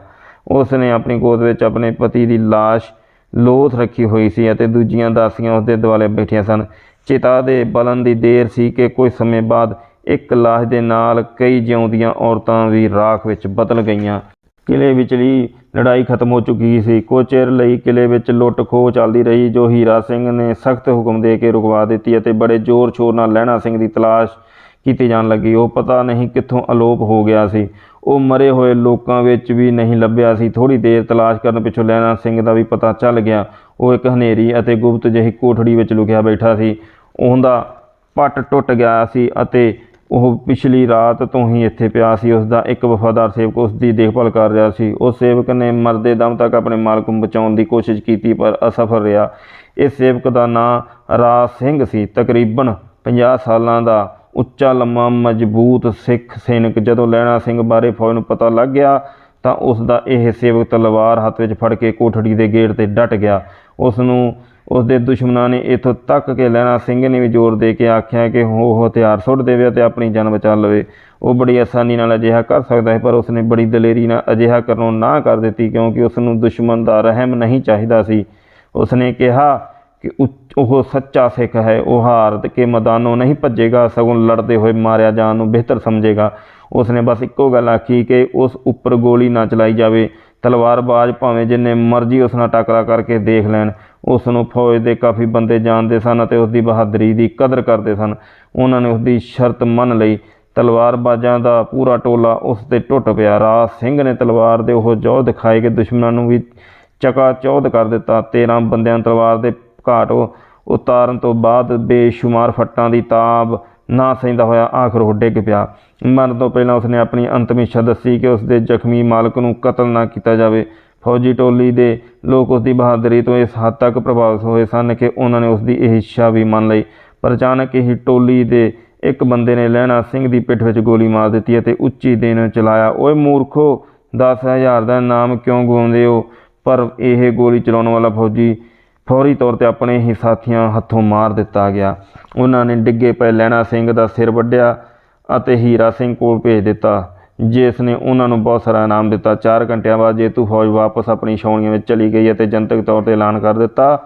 Speaker 1: ਉਸ ਨੇ ਆਪਣੀ ਗੋਦ ਵਿੱਚ ਆਪਣੇ ਪਤੀ ਦੀ ਲਾਸ਼, ਲੋਥ ਰੱਖੀ ਹੋਈ ਸੀ ਅਤੇ ਦੂਜੀਆਂ ਦਾਸੀਆਂ ਉਸ ਦੇ ਦੁਆਲੇ ਬੈਠੀਆਂ ਸਨ। ਚਿਤਾ ਦੇ ਬਲਨ ਦੀ ਦੇਰ ਸੀ ਕਿ ਕੁਝ ਸਮੇਂ ਬਾਅਦ ਇੱਕ ਲਾਸ਼ ਦੇ ਨਾਲ ਕਈ ਜਿਉਂਦੀਆਂ ਔਰਤਾਂ ਵੀ ਰਾਖ ਵਿੱਚ ਬਦਲ ਗਈਆਂ। ਕਿਲੇ ਵਿਚਲੀ ਲੜਾਈ ਖਤਮ ਹੋ ਚੁੱਕੀ ਸੀ। ਕੁਝ ਚਿਰ ਲਈ ਕਿਲੇ ਵਿੱਚ ਲੁੱਟ ਖੋਹ ਚੱਲਦੀ ਰਹੀ, ਜੋ ਹੀਰਾ ਸਿੰਘ ਨੇ ਸਖਤ ਹੁਕਮ ਦੇ ਕੇ ਰੁਕਵਾ ਦਿੱਤੀ ਅਤੇ ਬੜੇ ਜ਼ੋਰ ਸ਼ੋਰ ਨਾਲ ਲਹਿਣਾ ਸਿੰਘ ਦੀ ਤਲਾਸ਼ ਕੀਤੀ ਜਾਣ ਲੱਗੀ। ਉਹ ਪਤਾ ਨਹੀਂ ਕਿੱਥੋਂ ਅਲੋਪ ਹੋ ਗਿਆ ਸੀ। ਉਹ ਮਰੇ ਹੋਏ ਲੋਕਾਂ ਵਿੱਚ ਵੀ ਨਹੀਂ ਲੱਭਿਆ ਸੀ। ਥੋੜੀ ਦੇਰ ਤਲਾਸ਼ ਕਰਨ ਪਿੱਛੋਂ ਲਹਿਣਾ ਸਿੰਘ ਦਾ ਵੀ ਪਤਾ ਚੱਲ ਗਿਆ। ਉਹ ਇੱਕ ਹਨੇਰੀ ਅਤੇ ਗੁਪਤ ਜਿਹੀ ਕੋਠੜੀ ਵਿੱਚ ਲੁਕਿਆ ਬੈਠਾ ਸੀ। ਉਹਦਾ ਪੱਟ ਟੁੱਟ ਗਿਆ ਸੀ ਅਤੇ ਉਹ ਪਿਛਲੀ ਰਾਤ ਤੋਂ ਹੀ ਇੱਥੇ ਪਿਆ ਸੀ। ਉਸ ਦਾ ਇੱਕ ਵਫਾਦਾਰ ਸੇਵਕ ਉਸ ਦੀ ਦੇਖਭਾਲ ਕਰ ਰਿਹਾ ਸੀ। ਉਸ ਸੇਵਕ ਨੇ ਮਰਦੇ ਦਮ ਤੱਕ ਆਪਣੇ ਮਾਲਕ ਨੂੰ ਬਚਾਉਣ ਦੀ ਕੋਸ਼ਿਸ਼ ਕੀਤੀ, ਪਰ ਅਸਫਲ ਰਿਹਾ। ਇਸ ਸੇਵਕ ਦਾ ਨਾਂ ਰਾਜ ਸਿੰਘ ਸੀ। ਤਕਰੀਬਨ 50 ਸਾਲਾਂ ਦਾ ਉੱਚਾ, ਲੰਮਾ, ਮਜ਼ਬੂਤ ਸਿੱਖ ਸੈਨਿਕ। ਜਦੋਂ ਲੈਣਾ ਸਿੰਘ ਬਾਰੇ ਫੌਜ ਨੂੰ ਪਤਾ ਲੱਗ ਗਿਆ, ਤਾਂ ਉਸ ਦਾ ਇਹ ਸੇਵਕ ਤਲਵਾਰ ਹੱਥ ਵਿੱਚ ਫੜ ਕੇ ਕੋਠੜੀ ਦੇ ਗੇਟ ਤੇ ਡਟ ਗਿਆ। ਉਸ ਨੂੰ ਉਸ ਦੇ ਦੁਸ਼ਮਣਾਂ ਨੇ ਇੱਥੋਂ ਤੱਕ ਕੇ ਲੈਣਾ ਸਿੰਘ ਨੇ ਵੀ ਜ਼ੋਰ ਦੇ ਕੇ ਆਖਿਆ ਕਿ ਉਹ ਹਥਿਆਰ ਸੁੱਟ ਦੇਵੇ ਅਤੇ ਆਪਣੀ ਜਾਨ ਬਚਾ ਲਵੇ। ਉਹ ਬੜੀ ਆਸਾਨੀ ਨਾਲ ਅਜਿਹਾ ਕਰ ਸਕਦਾ ਹੈ ਪਰ ਉਸਨੇ ਬੜੀ ਦਲੇਰੀ ਨਾਲ ਅਜਿਹਾ ਕਰਨੋਂ ਨਾ ਕਰ ਦਿੱਤੀ ਕਿਉਂਕਿ ਉਸ ਨੂੰ ਦੁਸ਼ਮਣ ਦਾ ਰਹਿਮ ਨਹੀਂ ਚਾਹੀਦਾ ਸੀ। ਉਸਨੇ ਕਿਹਾ ਕਿ ਉਚ- ਉਹ ਸੱਚਾ ਸਿੱਖ ਹੈ, ਉਹ ਹਾਰ ਕੇ ਮੈਦਾਨੋਂ ਨਹੀਂ ਭੱਜੇਗਾ, ਸਗੋਂ ਲੜਦੇ ਹੋਏ ਮਾਰਿਆ ਜਾਣ ਨੂੰ ਬਿਹਤਰ ਸਮਝੇਗਾ। ਉਸਨੇ ਬਸ ਇੱਕੋ ਗੱਲ ਆਖੀ ਕਿ ਉਸ ਉੱਪਰ ਗੋਲੀ ਨਾ ਚਲਾਈ ਜਾਵੇ, ਤਲਵਾਰਬਾਜ਼ ਭਾਵੇਂ ਜਿੰਨੇ ਮਰਜ਼ੀ ਉਸ ਨਾਲ ਟਕਰਾ ਕਰਕੇ ਦੇਖ ਲੈਣ। ਉਸ ਨੂੰ ਫੌਜ ਦੇ ਕਾਫੀ ਬੰਦੇ ਜਾਣਦੇ ਸਨ ਅਤੇ ਉਸ ਦੀ ਬਹਾਦਰੀ ਦੀ ਕਦਰ ਕਰਦੇ ਸਨ। ਉਹਨਾਂ ਨੇ ਉਸ ਦੀ ਸ਼ਰਤ ਮੰਨ ਲਈ। ਤਲਵਾਰਬਾਜ਼ਾਂ ਦਾ ਪੂਰਾ ਟੋਲਾ ਉਸ ਤੇ ਟੁੱਟ ਪਿਆ। ਰਾਜ ਸਿੰਘ ਨੇ ਤਲਵਾਰ ਦੇ ਉਹ ਜੋਹ ਦਿਖਾਏ ਕਿ ਦੁਸ਼ਮਣਾਂ ਨੂੰ ਵੀ ਚਕਾ ਚੌਧ ਕਰ ਦਿੱਤਾ। 13 ਬੰਦਿਆਂ ਤਲਵਾਰ ਦੇ ਘਾਟ ਉਤਾਰਨ ਤੋਂ ਬਾਅਦ ਬੇਸ਼ੁਮਾਰ ਫੱਟਾਂ ਦੀ ਤਾਬ ਨਾ ਸਹਿੰਦਾ ਹੋਇਆ ਆਖਰ ਉਹ ਡਿੱਗ ਪਿਆ। ਮਰਨ ਤੋਂ ਪਹਿਲਾਂ ਉਸਨੇ ਆਪਣੀ ਅੰਤਮ ਇੱਛਾ ਦੱਸੀ ਕਿ ਉਸਦੇ ਜ਼ਖਮੀ ਮਾਲਕ ਨੂੰ ਕਤਲ ਨਾ ਕੀਤਾ ਜਾਵੇ। ਫੌਜੀ ਟੋਲੀ ਦੇ ਲੋਕ ਉਸ ਦੀ ਬਹਾਦਰੀ ਤੋਂ ਇਸ ਹੱਦ ਤੱਕ ਪ੍ਰਭਾਵਿਤ ਹੋਏ ਸਨ ਕਿ ਉਹਨਾਂ ਨੇ ਉਸ ਦੀ ਇਹ ਇੱਛਾ ਵੀ ਮੰਨ ਲਈ। ਪਰ ਅਚਾਨਕ ਹੀ ਟੋਲੀ ਦੇ ਇੱਕ ਬੰਦੇ ਨੇ ਲਹਿਣਾ ਸਿੰਘ ਦੀ ਪਿੱਠ ਵਿੱਚ ਗੋਲੀ ਮਾਰ ਦਿੱਤੀ ਅਤੇ ਉੱਚੀ ਦੇਨ ਚਲਾਇਆ। ਓਏ ਮੂਰਖੋ 10000 ਦਾ ਨਾਮ ਕਿਉਂ ਗਵਾਉਂਦੇ ਹੋ? ਪਰ ਇਹ ਗੋਲੀ ਚਲਾਉਣ ਵਾਲਾ ਫੌਜੀ ਫੌਰੀ ਤੌਰ ਤੇ ਆਪਣੇ ਹੀ ਸਾਥੀਆਂ ਹੱਥੋਂ ਮਾਰ ਦਿੱਤਾ ਗਿਆ। ਉਹਨਾਂ ਨੇ ਡਿੱਗੇ ਪਏ ਲਹਿਣਾ ਸਿੰਘ ਦਾ ਸਿਰ ਵੱਢਿਆ ਅਤੇ ਹੀਰਾ ਸਿੰਘ ਕੋਲ ਭੇਜ ਦਿੱਤਾ। ਜਿਸ ਨੇ ਉਹਨਾਂ ਨੂੰ ਬਹੁਤ ਸਾਰਾ ਇਨਾਮ ਦਿੱਤਾ 4 ਘੰਟਿਆਂ ਬਾਅਦ ਜੇਤੂ ਫੌਜ ਵਾਪਸ ਆਪਣੀ ਛਾਉਣੀਆਂ ਵਿੱਚ ਚਲੀ ਗਈ ਅਤੇ ਜਨਤਕ ਤੌਰ ਤੇ ਐਲਾਨ ਕਰ ਦਿੱਤਾ।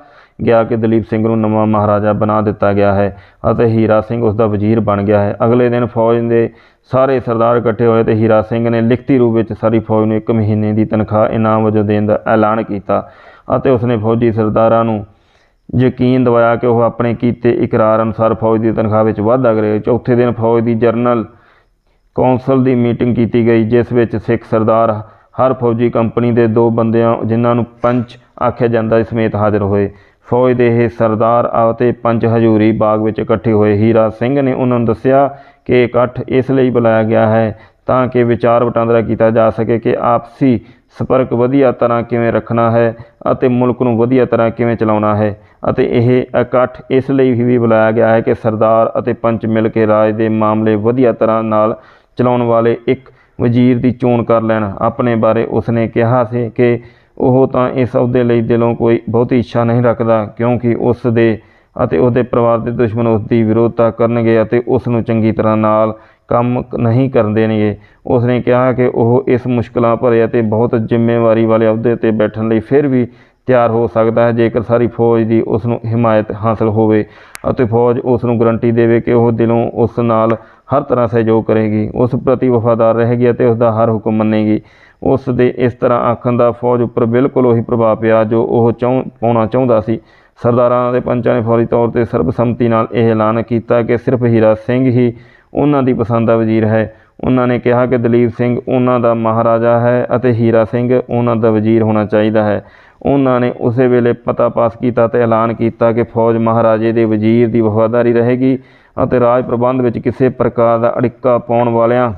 Speaker 1: ਗਿਆ ਕਿ ਦਲੀਪ ਸਿੰਘ ਨੂੰ ਨਵਾਂ ਮਹਾਰਾਜਾ ਬਣਾ ਦਿੱਤਾ ਗਿਆ ਹੈ ਅਤੇ ਹੀਰਾ ਸਿੰਘ ਉਸ ਦਾ ਵਜ਼ੀਰ ਬਣ ਗਿਆ ਹੈ। ਅਗਲੇ ਦਿਨ ਫੌਜ ਦੇ ਸਾਰੇ ਸਰਦਾਰ ਇਕੱਠੇ ਹੋਏ ਤੇ ਹੀਰਾ ਸਿੰਘ ਨੇ ਲਿਖਤੀ ਰੂਪ ਵਿੱਚ ਸਾਰੀ ਫੌਜ ਨੂੰ ਇੱਕ ਮਹੀਨੇ ਦੀ ਤਨਖਾਹ ਇਨਾਮ ਵਜੋਂ ਦੇਣ ਦਾ ਐਲਾਨ ਕੀਤਾ ਅਤੇ ਉਸਨੇ ਫੌਜੀ ਸਰਦਾਰਾਂ ਨੂੰ ਯਕੀਨ ਦਿਵਾਇਆ ਕਿ ਉਹ ਆਪਣੇ ਕੀਤੇ ਇਕਰਾਰ ਅਨੁਸਾਰ ਫੌਜ ਦੀ ਤਨਖਾਹ ਵਿੱਚ ਵਾਧਾ ਕਰੇ ਚੌਥੇ ਦਿਨ ਫੌਜ ਦੀ ਜਰਨਲ ਕੌਂਸਲ ਦੀ ਮੀਟਿੰਗ ਕੀਤੀ ਗਈ, ਜਿਸ ਵਿੱਚ ਸਿੱਖ ਸਰਦਾਰ ਹਰ ਫੌਜੀ ਕੰਪਨੀ ਦੇ ਦੋ ਬੰਦਿਆਂ ਜਿਨ੍ਹਾਂ ਨੂੰ ਪੰਚ ਆਖਿਆ ਜਾਂਦਾ ਸਮੇਤ ਹਾਜ਼ਰ ਹੋਏ। ਫੌਜ ਦੇ ਇਹ ਸਰਦਾਰ ਅਤੇ ਪੰਚ ਹਜੂਰੀ ਬਾਗ ਵਿੱਚ ਇਕੱਠੇ ਹੋਏ। ਹੀਰਾ ਸਿੰਘ ਨੇ ਉਹਨਾਂ ਨੂੰ ਦੱਸਿਆ ਕਿ ਇਕੱਠ ਇਸ ਲਈ ਬੁਲਾਇਆ ਗਿਆ ਹੈ ਤਾਂ ਕਿ ਵਿਚਾਰ ਵਟਾਂਦਰਾ ਕੀਤਾ ਜਾ ਸਕੇ ਕਿ ਆਪਸੀ ਸੰਪਰਕ ਵਧੀਆ ਤਰ੍ਹਾਂ ਕਿਵੇਂ ਰੱਖਣਾ ਹੈ ਅਤੇ ਮੁਲਕ ਨੂੰ ਵਧੀਆ ਤਰ੍ਹਾਂ ਕਿਵੇਂ ਚਲਾਉਣਾ ਹੈ ਅਤੇ ਇਹ ਇਕੱਠ ਇਸ ਲਈ ਵੀ ਬੁਲਾਇਆ ਗਿਆ ਹੈ ਕਿ ਸਰਦਾਰ ਅਤੇ ਪੰਚ ਮਿਲ ਕੇ ਰਾਜ ਦੇ ਮਾਮਲੇ ਵਧੀਆ ਤਰ੍ਹਾਂ ਨਾਲ ਚਲਾਉਣ ਵਾਲੇ ਇੱਕ ਵਜ਼ੀਰ ਦੀ ਚੋਣ ਕਰ ਲੈਣ। ਆਪਣੇ ਬਾਰੇ ਉਸਨੇ ਕਿਹਾ ਸੀ ਕਿ ਉਹ ਤਾਂ ਇਸ ਅਹੁਦੇ ਲਈ ਦਿਲੋਂ ਕੋਈ ਬਹੁਤੀ ਇੱਛਾ ਨਹੀਂ ਰੱਖਦਾ, ਕਿਉਂਕਿ ਉਸ ਦੇ ਅਤੇ ਉਹਦੇ ਪਰਿਵਾਰ ਦੇ ਦੁਸ਼ਮਣ ਉਸ ਦੀ ਵਿਰੋਧਤਾ ਕਰਨਗੇ ਅਤੇ ਉਸ ਨੂੰ ਚੰਗੀ ਤਰ੍ਹਾਂ ਨਾਲ ਕੰਮ ਨਹੀਂ ਕਰਨ ਦੇਣਗੇ। ਉਸ ਨੇ ਕਿਹਾ ਕਿ ਉਹ ਇਸ ਮੁਸ਼ਕਲਾਂ ਭਰੇ ਅਤੇ ਬਹੁਤ ਜ਼ਿੰਮੇਵਾਰੀ ਵਾਲੇ ਅਹੁਦੇ ਤੇ ਬੈਠਣ ਲਈ ਫਿਰ ਵੀ ਤਿਆਰ ਹੋ ਸਕਦਾ ਹੈ, ਜੇਕਰ ਸਾਰੀ ਫੌਜ ਦੀ ਉਸ ਨੂੰ ਹਿਮਾਇਤ ਹਾਸਲ ਹੋਵੇ। ਅਤੇ ਫੌਜ ਉਸ ਨੂੰ ਗਰੰਟੀ ਦੇਵੇ ਕਿ ਉਹ ਦਿਲੋਂ ਉਸ ਨਾਲ ਹਰ ਤਰ੍ਹਾਂ ਸਹਿਯੋਗ ਕਰੇਗੀ, ਉਸ ਪ੍ਰਤੀ ਵਫਾਦਾਰ ਰਹੇਗੀ ਅਤੇ ਉਸ ਦਾ ਹਰ ਹੁਕਮ ਮੰਨੇਗੀ। ਉਸ ਦੇ ਇਸ ਤਰ੍ਹਾਂ ਆਖਣ ਦਾ ਫੌਜ ਉੱਪਰ ਬਿਲਕੁਲ ਉਹੀ ਪ੍ਰਭਾਵ ਪਿਆ ਜੋ ਉਹ ਚਾਹੁੰ ਪਾਉਣਾ ਚਾਹੁੰਦਾ ਸੀ। ਸਰਦਾਰਾਂ ਦੇ ਪੰਚਾਂ ਨੇ ਫੌਰੀ ਤੌਰ ਤੇ ਸਰਬਸੰਮਤੀ ਨਾਲ ਇਹ ਐਲਾਨ ਕੀਤਾ ਕਿ ਸਿਰਫ ਹੀਰਾ ਸਿੰਘ ਹੀ ਉਹਨਾਂ ਦੀ ਪਸੰਦ ਦਾ ਵਜ਼ੀਰ ਹੈ। ਉਹਨਾਂ ਨੇ ਕਿਹਾ ਕਿ ਦਲੀਪ ਸਿੰਘ ਉਹਨਾਂ ਦਾ ਮਹਾਰਾਜਾ ਹੈ ਅਤੇ ਹੀਰਾ ਸਿੰਘ ਉਹਨਾਂ ਦਾ ਵਜ਼ੀਰ ਹੋਣਾ ਚਾਹੀਦਾ ਹੈ। ਉਹਨਾਂ ਨੇ ਉਸੇ ਵੇਲੇ ਪਤਾ ਪਾਸ ਕੀਤਾ ਤੇ ਐਲਾਨ ਕੀਤਾ ਕਿ ਫੌਜ ਮਹਾਰਾਜੇ ਦੇ ਵਜ਼ੀਰ ਦੀ ਵਫਾਦਾਰੀ ਰਹੇਗੀ ਅਤੇ ਰਾਜ ਪ੍ਰਬੰਧ ਵਿੱਚ ਕਿਸੇ ਪ੍ਰਕਾਰ ਦਾ ਅੜਿੱਕਾ ਪਾਉਣ ਵਾਲਿਆਂ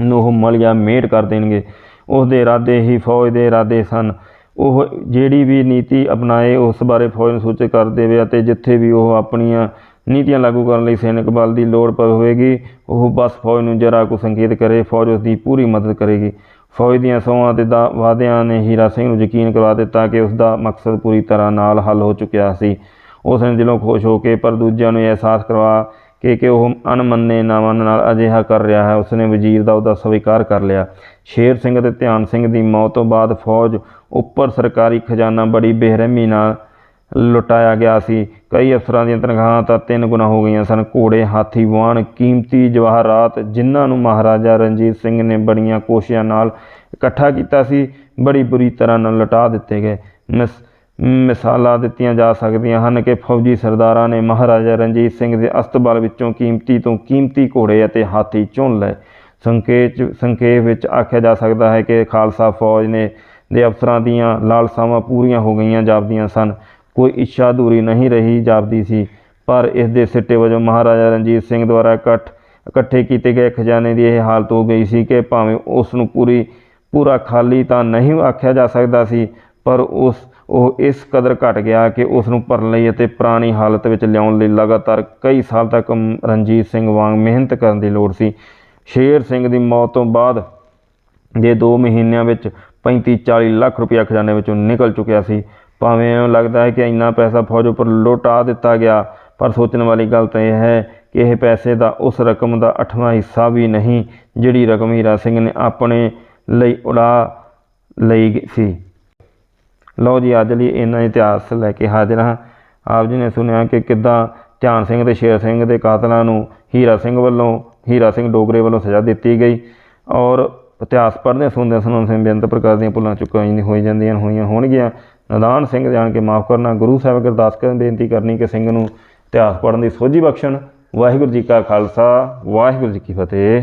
Speaker 1: ਨੂੰ ਉਹ ਮਲਿਆ ਮੇਟ ਕਰ ਦੇਣਗੇ। ਉਸ ਦੇ ਇਰਾਦੇ ਹੀ ਫੌਜ ਦੇ ਇਰਾਦੇ ਸਨ। ਉਹ ਜਿਹੜੀ ਵੀ ਨੀਤੀ ਅਪਣਾਏ, ਉਸ ਬਾਰੇ ਫੌਜ ਨੂੰ ਸੂਚਿਤ ਕਰ ਦੇਵੇ ਅਤੇ ਜਿੱਥੇ ਵੀ ਉਹ ਆਪਣੀਆਂ ਨੀਤੀਆਂ ਲਾਗੂ ਕਰਨ ਲਈ ਸੈਨਿਕ ਬਲ ਦੀ ਲੋੜ ਪਵੇਗੀ, ਉਹ ਬਸ ਫੌਜ ਨੂੰ ਜਰਾ ਕੁ ਸੰਕੇਤ ਕਰੇ। ਫੌਜ ਉਸ ਦੀ ਪੂਰੀ ਮਦਦ ਕਰੇਗੀ। ਫੌਜ ਦੀਆਂ ਸਹੁੰਆਂ ਤੇ ਦਾ ਵਾਅਦਿਆਂ ਨੇ ਹੀਰਾ ਸਿੰਘ ਨੂੰ ਯਕੀਨ ਕਰਵਾ ਦਿੱਤਾ ਕਿ ਉਸ ਦਾ ਮਕਸਦ ਪੂਰੀ ਤਰ੍ਹਾਂ ਨਾਲ ਹੱਲ ਹੋ ਚੁੱਕਿਆ ਸੀ। ਉਸ ਨੇ ਦਿਲੋਂ ਖੁਸ਼ ਹੋ ਕੇ ਪਰ ਦੂਜਿਆਂ ਨੂੰ ਅਹਿਸਾਸ ਕਰਵਾ ਕਿ ਕਿ ਉਹ ਅਣਮੰਨੇ ਨਾ ਨਾਲ ਅਜਿਹਾ ਕਰ ਰਿਹਾ ਹੈ। ਉਸਨੇ ਵਜ਼ੀਰ ਦਾ ਉਹਦਾ ਸਵੀਕਾਰ ਕਰ ਲਿਆ। ਸ਼ੇਰ ਸਿੰਘ ਅਤੇ ਧਿਆਨ ਸਿੰਘ ਦੀ ਮੌਤ ਤੋਂ ਬਾਅਦ ਫੌਜ ਉੱਪਰ ਸਰਕਾਰੀ ਖਜ਼ਾਨਾ ਬੜੀ ਬੇਰਹਿਮੀ ਨਾਲ ਲੁਟਾਇਆ ਗਿਆ ਸੀ। ਕਈ ਅਫਸਰਾਂ ਦੀਆਂ ਤਨਖਾਹਾਂ ਤਾਂ ਤਿੰਨ ਗੁਣਾ ਹੋ ਗਈਆਂ ਸਨ। ਘੋੜੇ, ਹਾਥੀ, ਵਾਹਨ, ਕੀਮਤੀ ਜਵਾਹਰਾਤ, ਜਿਨ੍ਹਾਂ ਨੂੰ ਮਹਾਰਾਜਾ ਰਣਜੀਤ ਸਿੰਘ ਨੇ ਬੜੀਆਂ ਕੋਸ਼ਿਸ਼ਾਂ ਨਾਲ ਇਕੱਠਾ ਕੀਤਾ ਸੀ, ਬੜੀ ਬੁਰੀ ਤਰ੍ਹਾਂ ਨਾਲ ਲੁਟਾ ਦਿੱਤੇ ਗਏ। ਮਿਸ, ਮਿਸਾਲਾਂ ਦਿੱਤੀਆਂ ਜਾ ਸਕਦੀਆਂ ਹਨ ਕਿ ਫੌਜੀ ਸਰਦਾਰਾਂ ਨੇ ਮਹਾਰਾਜਾ ਰਣਜੀਤ ਸਿੰਘ ਦੇ ਅਸਤਬਲ ਵਿੱਚੋਂ ਕੀਮਤੀ ਤੋਂ ਕੀਮਤੀ ਘੋੜੇ ਅਤੇ ਹਾਥੀ ਚੁਣ ਲਏ। ਸੰਕੇਤ ਸੰਖੇਪ ਵਿੱਚ ਆਖਿਆ ਜਾ ਸਕਦਾ ਹੈ ਕਿ ਖਾਲਸਾ ਫੌਜ ਨੇ, ਦੇ ਅਫਸਰਾਂ ਦੀਆਂ ਲਾਲਸਾਵਾਂ ਪੂਰੀਆਂ ਹੋ ਗਈਆਂ ਜਾਪਦੀਆਂ ਸਨ। ਕੋਈ ਇੱਛਾ ਅਧੂਰੀ ਨਹੀਂ ਰਹੀ ਜਾਪਦੀ ਸੀ। ਪਰ ਇਸ ਦੇ ਸਿੱਟੇ ਵਜੋਂ ਮਹਾਰਾਜਾ ਰਣਜੀਤ ਸਿੰਘ ਦੁਆਰਾ ਇਕੱਠ ਇਕੱਠੇ ਕੀਤੇ ਗਏ ਖਜ਼ਾਨੇ ਦੀ ਇਹ ਹਾਲਤ ਹੋ ਗਈ ਸੀ ਕਿ ਭਾਵੇਂ ਉਸ ਨੂੰ ਪੂਰੀ ਪੂਰਾ ਖਾਲੀ ਤਾਂ ਨਹੀਂ ਆਖਿਆ ਜਾ ਸਕਦਾ ਸੀ, ਪਰ ਉਸ ਉਹ ਇਸ ਕਦਰ ਘਟ ਗਿਆ ਕਿ ਉਸ ਨੂੰ ਭਰਨ ਲਈ ਅਤੇ ਪੁਰਾਣੀ ਹਾਲਤ ਵਿੱਚ ਲਿਆਉਣ ਲਈ ਲਗਾਤਾਰ ਕਈ ਸਾਲ ਤੱਕ ਰਣਜੀਤ ਸਿੰਘ ਵਾਂਗ ਮਿਹਨਤ ਕਰਨ ਦੀ ਲੋੜ ਸੀ। ਸ਼ੇਰ ਸਿੰਘ ਦੀ ਮੌਤ ਤੋਂ ਬਾਅਦ ਦੇ 2 ਮਹੀਨਿਆਂ ਵਿੱਚ 35 40 ਲੱਖ ਰੁਪਇਆ ਖਜ਼ਾਨੇ ਵਿੱਚੋਂ ਨਿਕਲ ਚੁੱਕਿਆ ਸੀ। ਭਾਵੇਂ ਇਉਂ ਲੱਗਦਾ ਹੈ ਕਿ ਇੰਨਾ ਪੈਸਾ ਫੌਜ ਉੱਪਰ ਲੁਟਾ ਦਿੱਤਾ ਗਿਆ, ਪਰ ਸੋਚਣ ਵਾਲੀ ਗੱਲ ਤਾਂ ਇਹ ਹੈ ਕਿ ਇਹ ਪੈਸੇ ਦਾ ਉਸ ਰਕਮ ਦਾ ਅੱਠਵਾਂ ਹਿੱਸਾ ਵੀ ਨਹੀਂ, ਜਿਹੜੀ ਰਕਮ ਹੀਰਾ ਸਿੰਘ ਨੇ ਆਪਣੇ ਲਈ ਉਡਾ ਲਈ ਸੀ। ਲਓ ਜੀ, ਅੱਜ ਲਈ ਇੰਨਾ ਇਤਿਹਾਸ ਲੈ ਕੇ ਹਾਜ਼ਰ ਹਾਂ। ਆਪ ਜੀ ਨੇ ਸੁਣਿਆ ਕਿ ਕਿੱਦਾਂ ਧਿਆਨ ਸਿੰਘ ਤੇ ਸ਼ੇਰ ਸਿੰਘ ਦੇ ਕਾਤਲਾਂ ਨੂੰ ਹੀਰਾ ਸਿੰਘ ਵੱਲੋਂ, ਹੀਰਾ ਸਿੰਘ ਡੋਗਰੇ ਵੱਲੋਂ ਸਜ਼ਾ ਦਿੱਤੀ ਗਈ ਔਰ ਇਤਿਹਾਸ ਪੜ੍ਹਦੇ ਸੁਣਦੇ ਸੁਣਨ ਸਿੰਘ ਬੇਅੰਤ ਪ੍ਰਕਾਰ ਦੀਆਂ ਭੁੱਲਾਂ ਚੁੱਕਾਂ ਹੋਈ ਜਾਂਦੀਆਂ ਹੋਈਆਂ ਹੋਣਗੀਆਂ। ਨਦਾਨ ਸਿੰਘ ਜਾਣ ਕੇ ਮਾਫ ਕਰਨਾ, ਗੁਰੂ ਸਾਹਿਬ ਅਰਦਾਸ ਕਰਨ ਬੇਨਤੀ ਕਰਨੀ ਕਿ ਸਿੰਘ ਨੂੰ ਇਤਿਹਾਸ ਪੜ੍ਹਨ ਦੀ ਸੋਝੀ ਬਖਸ਼ਣ, ਵਾਹਿਗੁਰੂ ਜੀ ਕਾ ਖਾਲਸਾ, ਵਾਹਿਗੁਰੂ ਜੀ ਕੀ ਫਤਿਹ।